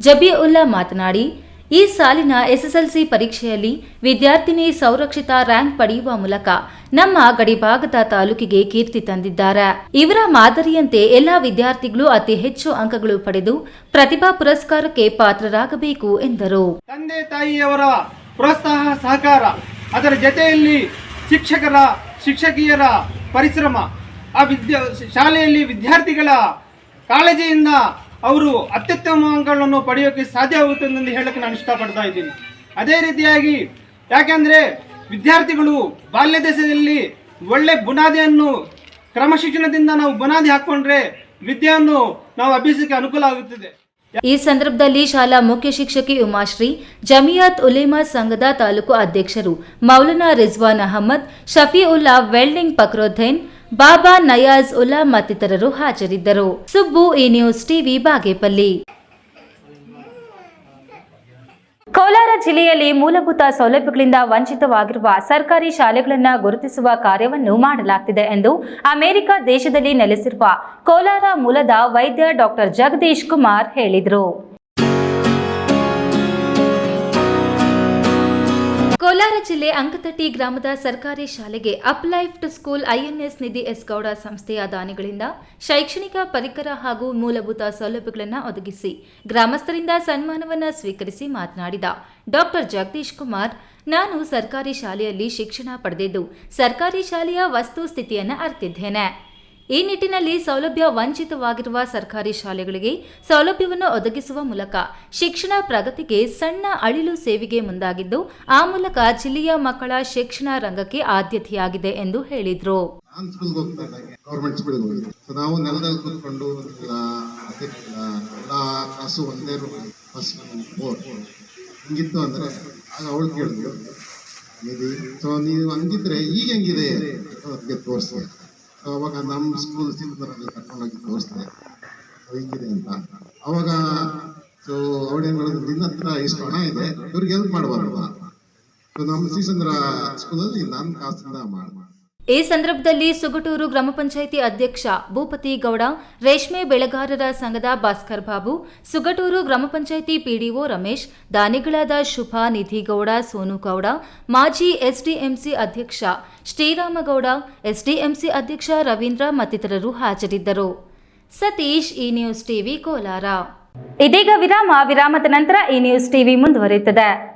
ಜಬಿಯುಲ್ಲಾ ಮಾತನಾಡಿ ಈ ಸಾಲಿನ ಎಸ್ಎಸ್ಎಲ್ಸಿ ಪರೀಕ್ಷೆಯಲ್ಲಿ ವಿದ್ಯಾರ್ಥಿನಿ ಸೌರಕ್ಷಿತ ರ್ಯಾಂಕ್ ಪಡೆಯುವ ಮೂಲಕ ನಮ್ಮ ಗಡಿಭಾಗದ ತಾಲೂಕಿಗೆ ಕೀರ್ತಿ ತಂದಿದ್ದಾರೆ. ಇವರ ಮಾದರಿಯಂತೆ ಎಲ್ಲಾ ವಿದ್ಯಾರ್ಥಿಗಳು ಅತಿ ಹೆಚ್ಚು ಅಂಕಗಳು ಪಡೆದು ಪ್ರತಿಭಾ ಪುರಸ್ಕಾರಕ್ಕೆ ಪಾತ್ರರಾಗಬೇಕು ಎಂದರು. ತಂದೆ ತಾಯಿಯವರ ಪ್ರೋತ್ಸಾಹ ಸಹಕಾರ, ಅದರ ಜೊತೆಯಲ್ಲಿ ಶಿಕ್ಷಕರ, ಶಿಕ್ಷಕಿಯರ ಪರಿಶ್ರಮ, ಆ ವಿದ್ಯಾ ಶಾಲೆಯಲ್ಲಿ ವಿದ್ಯಾರ್ಥಿಗಳ ಕಾಳಜಿಯಿಂದ ಅವರು ಅತ್ಯುತ್ತಮ ಅಂಕಗಳನ್ನು ಪಡೆಯೋಕ್ಕೆ ಸಾಧ್ಯವಾಗುತ್ತೆ ಎಂದು ಹೇಳಕ್ಕೆ ನಾನು ಇಷ್ಟಪಡ್ತಾ ಇದ್ದೀನಿ. ಅದೇ ರೀತಿಯಾಗಿ, ಯಾಕೆಂದರೆ ವಿದ್ಯಾರ್ಥಿಗಳು ಬಾಲ್ಯ ದೇಶದಲ್ಲಿ ಒಳ್ಳೆ ಬುನಾದಿಯನ್ನು ಕ್ರಮಶಿಕ್ಷಣದಿಂದ ನಾವು ಬುನಾದಿ ಹಾಕ್ಕೊಂಡ್ರೆ ವಿದ್ಯೆಯನ್ನು ನಾವು ಅಭ್ಯಸಕ್ಕೆ ಅನುಕೂಲ ಆಗುತ್ತದೆ. ಈ ಸಂದರ್ಭದಲ್ಲಿ ಶಾಲಾ ಮುಖ್ಯ ಶಿಕ್ಷಕಿ ಉಮಾಶ್ರೀ, ಜಮಿಯಾತ್ ಉಲೇಮಾ ಸಂಘದ ತಾಲೂಕು ಅಧ್ಯಕ್ಷರು ಮೌಲಾನಾ ರಿಜ್ವಾನ್ ಅಹಮದ್ ಶಫೀಉಲ್ಲಾ ವೆಲ್ಡಿಂಗ್ ಪಕ್ರೋಧೇನ್ ಬಾಬಾ ನಯಾಜ್ ಉಲ್ಲಾ ಮತ್ತಿತರರು ಹಾಜರಿದ್ದರು. ಸುಬ್ಬು ಈ ನ್ಯೂಸ್ ಟಿವಿ, ಬಾಗೇಪಲ್ಲಿ. ಕೋಲಾರ ಜಿಲ್ಲೆಯಲ್ಲಿ ಮೂಲಭೂತ ಸೌಲಭ್ಯಗಳಿಂದ ವಂಚಿತವಾಗಿರುವ ಸರ್ಕಾರಿ ಶಾಲೆಗಳನ್ನು ಗುರುತಿಸುವ ಕಾರ್ಯವನ್ನು ಮಾಡಲಾಗುತ್ತಿದೆ ಎಂದು ಅಮೆರಿಕ ದೇಶದಲ್ಲಿ ನೆಲೆಸಿರುವ ಕೋಲಾರ ಮೂಲದ ವೈದ್ಯ ಡಾಕ್ಟರ್ ಜಗದೀಶ್ ಕುಮಾರ್ ಹೇಳಿದರು. ಕೋಲಾರ ಜಿಲ್ಲೆ ಅಂಕತಟ್ಟಿ ಗ್ರಾಮದ ಸರ್ಕಾರಿ ಶಾಲೆಗೆ uplift school INS Nidhi S Gowda ಸಂಸ್ಥೆಯ ದಾನಿಗಳಿಂದ ಶೈಕ್ಷಣಿಕ ಪರಿಕರ ಹಾಗೂ ಮೂಲಭೂತ ಸೌಲಭ್ಯಗಳನ್ನು ಒದಗಿಸಿ ಗ್ರಾಮಸ್ಥರಿಂದ ಸನ್ಮಾನವನ್ನು ಸ್ವೀಕರಿಸಿ ಮಾತನಾಡಿದ ಡಾಕ್ಟರ್ ಜಗದೀಶ್ ಕುಮಾರ್, ನಾನು ಸರ್ಕಾರಿ ಶಾಲೆಯಲ್ಲಿ ಶಿಕ್ಷಣ ಪಡೆದಿದ್ದು ಸರ್ಕಾರಿ ಶಾಲೆಯ ವಸ್ತುಸ್ಥಿತಿಯನ್ನು ಅರ್ತಿದ್ದೇನೆ. ಈ ನಿಟ್ಟಿನಲ್ಲಿ ಸೌಲಭ್ಯ ವಂಚಿತವಾಗಿರುವ ಸರ್ಕಾರಿ ಶಾಲೆಗಳಿಗೆ ಸೌಲಭ್ಯವನ್ನು ಒದಗಿಸುವ ಮೂಲಕ ಶಿಕ್ಷಣ ಪ್ರಗತಿಗೆ ಸಣ್ಣ ಅಳಿಲು ಸೇವೆಗೆ ಮುಂದಾಗಿದ್ದು, ಆ ಮೂಲಕ ಜಿಲ್ಲೆಯ ಮಕ್ಕಳ ಶಿಕ್ಷಣ ರಂಗಕ್ಕೆ ಆದ್ಯತೆಯಾಗಿದೆ ಎಂದು ಹೇಳಿದರು. ಹಂಗಿದ್ರೆ ಈಗ ಹೆಂಗಿದೆ? ತೋರಿಸ್ತಾರೆ ಅವಾಗ ನಮ್ಮ ಸ್ಕೂಲ್ ಸಿಂಧರಲ್ಲಿ ಕರ್ಕೊಂಡೋಗಿ ತೋರಿಸ್ದೆ ಹಿಂಗಿದೆ ಅಂತ. ಅವಾಗ ಸೊ ಅವಳೇನು ಹೇಳಿದ್ರು ನಿನ್ನ ಹತ್ರ ಇಷ್ಟು ಹಣ ಇದೆ, ಇವ್ರಿಗೆ ಹೆಲ್ಪ್ ಮಾಡಬಾರ್ದು ಸೊ ನಮ್ಮ ಶ್ರೀಚಂದ್ರ ಸ್ಕೂಲಲ್ಲಿ ನನ್ನ ಕಾಸಿಂದ ಮಾಡಿ ಈ ಸಂದರ್ಭದಲ್ಲಿ ಸುಗಟೂರು ಗ್ರಾಮ ಪಂಚಾಯಿತಿ ಅಧ್ಯಕ್ಷ ಭೂಪತಿ ಗೌಡ, ರೇಷ್ಮೆ ಬೆಳೆಗಾರರ ಸಂಘದ ಭಾಸ್ಕರ್ ಬಾಬು, ಸುಗಟೂರು ಗ್ರಾಮ ಪಂಚಾಯಿತಿ ಪಿಡಿಒ ರಮೇಶ್, ದಾನಿಗಳಾದ ಶುಭಾ ನಿಧಿಗೌಡ ಸೋನುಗೌಡ, ಮಾಜಿ ಎಸ್ಡಿಎಂಸಿ ಅಧ್ಯಕ್ಷ ಶ್ರೀರಾಮಗೌಡ, ಎಸ್ಡಿಎಂಸಿ ಅಧ್ಯಕ್ಷ ರವೀಂದ್ರ ಮತ್ತಿತರರು ಹಾಜರಿದ್ದರು. ಸತೀಶ್, ಈ ನ್ಯೂಸ್ ಟಿವಿ ಕೋಲಾರ. ಇದೀಗ ವಿರಾಮ, ವಿರಾಮದ ನಂತರ ಈ ನ್ಯೂಸ್ ಟಿವಿ ಮುಂದುವರಿಯುತ್ತದೆ.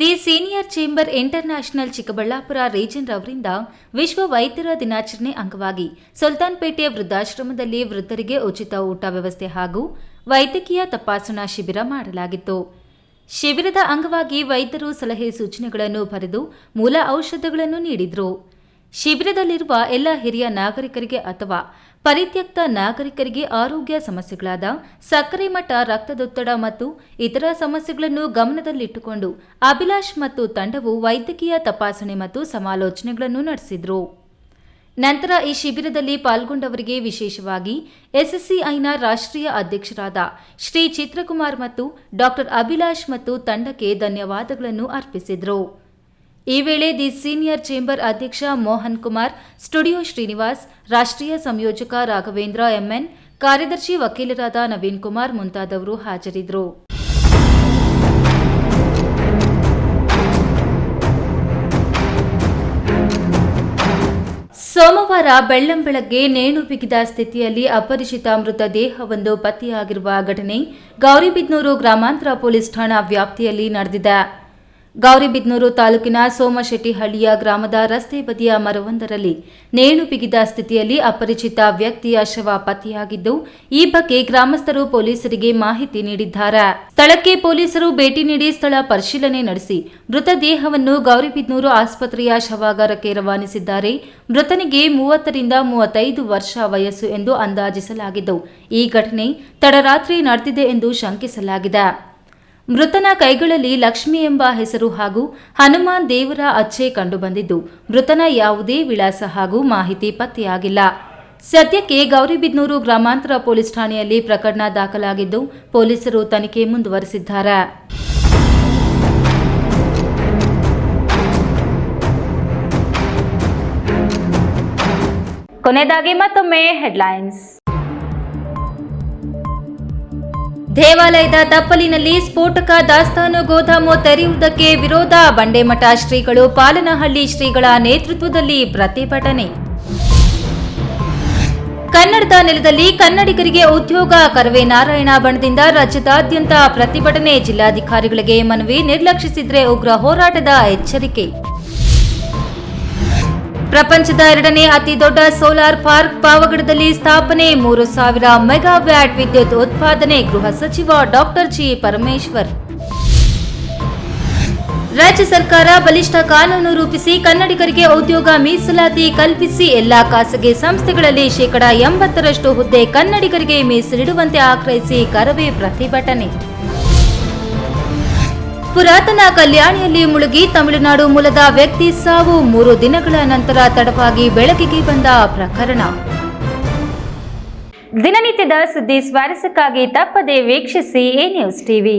The senior chamber international Chikkaballapura region ರವರಿಂದ ವಿಶ್ವ ವೈದ್ಯರ ದಿನಾಚರಣೆ ಅಂಗವಾಗಿ ಸುಲ್ತಾನ್ಪೇಟೆಯ ವೃದ್ಧಾಶ್ರಮದಲ್ಲಿ ವೃದ್ಧರಿಗೆ ಉಚಿತ ಊಟ ವ್ಯವಸ್ಥೆ ಹಾಗೂ ವೈದ್ಯಕೀಯ ತಪಾಸಣಾ ಶಿಬಿರ ಮಾಡಲಾಗಿತ್ತು. ಶಿಬಿರದ ಅಂಗವಾಗಿ ವೈದ್ಯರು ಸಲಹೆ ಸೂಚನೆಗಳನ್ನು ಬರೆದು ಮೂಲ ಔಷಧಗಳನ್ನು ನೀಡಿದರು. ಶಿಬಿರದಲ್ಲಿರುವ ಎಲ್ಲ ಹಿರಿಯ ನಾಗರಿಕರಿಗೆ ಅಥವಾ ಪರಿತ್ಯಕ್ತ ನಾಗರಿಕರಿಗೆ ಆರೋಗ್ಯ ಸಮಸ್ಯೆಗಳಾದ ಸಕ್ಕರೆ ಮಟ್ಟ ರಕ್ತದೊತ್ತಡ ಮತ್ತು ಇತರ ಸಮಸ್ಯೆಗಳನ್ನು ಗಮನದಲ್ಲಿಟ್ಟುಕೊಂಡು ಅಭಿಲಾಷ್ ಮತ್ತು ತಂಡವು ವೈದ್ಯಕೀಯ ತಪಾಸಣೆ ಮತ್ತು ಸಮಾಲೋಚನೆಗಳನ್ನು ನಡೆಸಿದರು. ನಂತರ ಈ ಶಿಬಿರದಲ್ಲಿ ಪಾಲ್ಗೊಂಡವರಿಗೆ ವಿಶೇಷವಾಗಿ ಎಸ್ಎಸ್ಸಿಐನ ರಾಷ್ಟ್ರೀಯ ಅಧ್ಯಕ್ಷರಾದ ಶ್ರೀ ಚಿತ್ರಕುಮಾರ್ ಮತ್ತು ಡಾಕ್ಟರ್ ಅಭಿಲಾಷ್ ಮತ್ತು ತಂಡಕ್ಕೆ ಧನ್ಯವಾದಗಳನ್ನು ಅರ್ಪಿಸಿದರು. ಈ ವೇಳೆ ದಿ ಸೀನಿಯರ್ ಚೇಂಬರ್ ಅಧ್ಯಕ್ಷ ಮೋಹನ್ ಕುಮಾರ್, ಸ್ಟುಡಿಯೋ ಶ್ರೀನಿವಾಸ್, ರಾಷ್ಟ್ರೀಯ ಸಂಯೋಜಕ ರಾಘವೇಂದ್ರ ಎಂಎನ್, ಕಾರ್ಯದರ್ಶಿ ವಕೀಲರಾದ ನವೀನ್ ಕುಮಾರ್ ಮುಂತಾದವರು ಹಾಜರಿದ್ದರು. ಸೋಮವಾರ ಬೆಳ್ಳಂಬೆಳಗ್ಗೆ ನೇಣು ಬಿಗಿದ ಸ್ಥಿತಿಯಲ್ಲಿ ಅಪರಿಚಿತ ಮೃತದೇಹವೊಂದು ಪತ್ತೆಯಾಗಿರುವ ಘಟನೆ ಗೌರಿಬಿದ್ನೂರು ಗ್ರಾಮಾಂತರ ಪೊಲೀಸ್ ಠಾಣಾ ವ್ಯಾಪ್ತಿಯಲ್ಲಿ ನಡೆದಿದೆ. ಗೌರಿಬಿದ್ನೂರು ತಾಲೂಕಿನ ಸೋಮಶೆಟ್ಟಿಹಳ್ಳಿಯ ಗ್ರಾಮದ ರಸ್ತೆ ಬದಿಯ ಮರವೊಂದರಲ್ಲಿ ನೇಣು ಬಿಗಿದ ಸ್ಥಿತಿಯಲ್ಲಿ ಅಪರಿಚಿತ ವ್ಯಕ್ತಿಯ ಶವ ಪತ್ತೆಯಾಗಿದ್ದು, ಈ ಬಗ್ಗೆ ಗ್ರಾಮಸ್ಥರು ಪೊಲೀಸರಿಗೆ ಮಾಹಿತಿ ನೀಡಿದ್ದಾರೆ. ಸ್ಥಳಕ್ಕೆ ಪೊಲೀಸರು ಭೇಟಿ ನೀಡಿ ಸ್ಥಳ ಪರಿಶೀಲನೆ ನಡೆಸಿ ಮೃತದೇಹವನ್ನು ಗೌರಿಬಿದ್ನೂರು ಆಸ್ಪತ್ರೆಯ ಶವಾಗಾರಕ್ಕೆ ರವಾನಿಸಿದ್ದಾರೆ. ಮೃತನಿಗೆ ಮೂವತ್ತರಿಂದ ಮೂವತ್ತೈದು ವರ್ಷ ವಯಸ್ಸು ಎಂದು ಅಂದಾಜಿಸಲಾಗಿದ್ದು, ಈ ಘಟನೆ ತಡರಾತ್ರಿ ನಡೆದಿದೆ ಎಂದು ಶಂಕಿಸಲಾಗಿದೆ. ಮೃತನ ಕೈಗಳಲ್ಲಿ ಲಕ್ಷ್ಮಿ ಎಂಬ ಹೆಸರು ಹಾಗೂ ಹನುಮಾನ್ ದೇವರ ಅಚ್ಚೆ ಕಂಡುಬಂದಿದ್ದು, ಮೃತನ ಯಾವುದೇ ವಿಳಾಸ ಹಾಗೂ ಮಾಹಿತಿ ಪತ್ತೆಯಾಗಿಲ್ಲ. ಸದ್ಯಕ್ಕೆ ಗೌರಿಬಿದ್ನೂರು ಗ್ರಾಮಾಂತರ ಪೊಲೀಸ್ ಠಾಣೆಯಲ್ಲಿ ಪ್ರಕರಣ ದಾಖಲಾಗಿದ್ದು, ಪೊಲೀಸರು ತನಿಖೆ ಮುಂದುವರೆಸಿದ್ದಾರೆ. ಕೊನೆಯದಾಗಿ ಮತ್ತೊಮ್ಮೆ ಹೆಡ್ಲೈನ್ಸ್ ದೇವಾಲಯದ ತಪ್ಪಲಿನಲ್ಲಿ ಸ್ಫೋಟಕ ದಾಸ್ತಾನು ಗೋದಾಮು ತೆರೆಯುವುದಕ್ಕೆ ವಿರೋಧ. ಬಂಡೆಮಠ ಶ್ರೀಗಳು ಪಾಲನಹಳ್ಳಿ ಶ್ರೀಗಳ ನೇತೃತ್ವದಲ್ಲಿ ಪ್ರತಿಭಟನೆ. ಕನ್ನಡದ ನೆಲದಲ್ಲಿ ಕನ್ನಡಿಗರಿಗೆ ಉದ್ಯೋಗ, ಕರವೇ ನಾರಾಯಣ ಬಣದಿಂದ ರಾಜ್ಯದಾದ್ಯಂತ ಪ್ರತಿಭಟನೆ. ಜಿಲ್ಲಾಧಿಕಾರಿಗಳಿಗೆ ಮನವಿ ನಿರ್ಲಕ್ಷಿಸಿದ್ರೆ ಉಗ್ರ ಹೋರಾಟದ ಎಚ್ಚರಿಕೆ. ಪ್ರಪಂಚದ ಎರಡನೇ ಅತಿ ದೊಡ್ಡ ಸೋಲಾರ್ ಪಾರ್ಕ್ ಪಾವಗಡದಲ್ಲಿ ಸ್ಥಾಪನೆ ಮೂರು ಸಾವಿರ ಮೆಗಾವ್ಯಾಟ್ ವಿದ್ಯುತ್ ಉತ್ಪಾದನೆ ಗೃಹ ಸಚಿವ ಡಾಕ್ಟರ್ ಜಿ ಪರಮೇಶ್ವರ್. ರಾಜ್ಯ ಸರ್ಕಾರ ಬಲಿಷ್ಠ ಕಾನೂನು ರೂಪಿಸಿ ಕನ್ನಡಿಗರಿಗೆ ಉದ್ಯೋಗ ಮೀಸಲಾತಿ ಕಲ್ಪಿಸಿ ಎಲ್ಲಾ ಖಾಸಗಿ ಸಂಸ್ಥೆಗಳಲ್ಲಿ ಶೇಕಡಾ ಎಂಬತ್ತರಷ್ಟು ಹುದ್ದೆ ಕನ್ನಡಿಗರಿಗೆ ಮೀಸಲಿಡುವಂತೆ ಆಗ್ರಹಿಸಿ ಕರವೇ ಪ್ರತಿಭಟನೆ. ಪುರಾತನ ಕಲ್ಯಾಣಿಯಲ್ಲಿ ಮುಳುಗಿ ತಮಿಳುನಾಡು ಮೂಲದ ವ್ಯಕ್ತಿ ಸಾವು ಮೂರು ದಿನಗಳ ನಂತರ ತಡವಾಗಿ ಬೆಳಕಿಗೆ ಬಂದ ಪ್ರಕರಣ. ದಿನನಿತ್ಯದ ಸುದ್ದಿ ಸ್ವಾರಸ್ಯಕ್ಕಾಗಿ ತಪ್ಪದೆ ವೀಕ್ಷಿಸಿ ಎ ನ್ಯೂಸ್ ಟಿವಿ.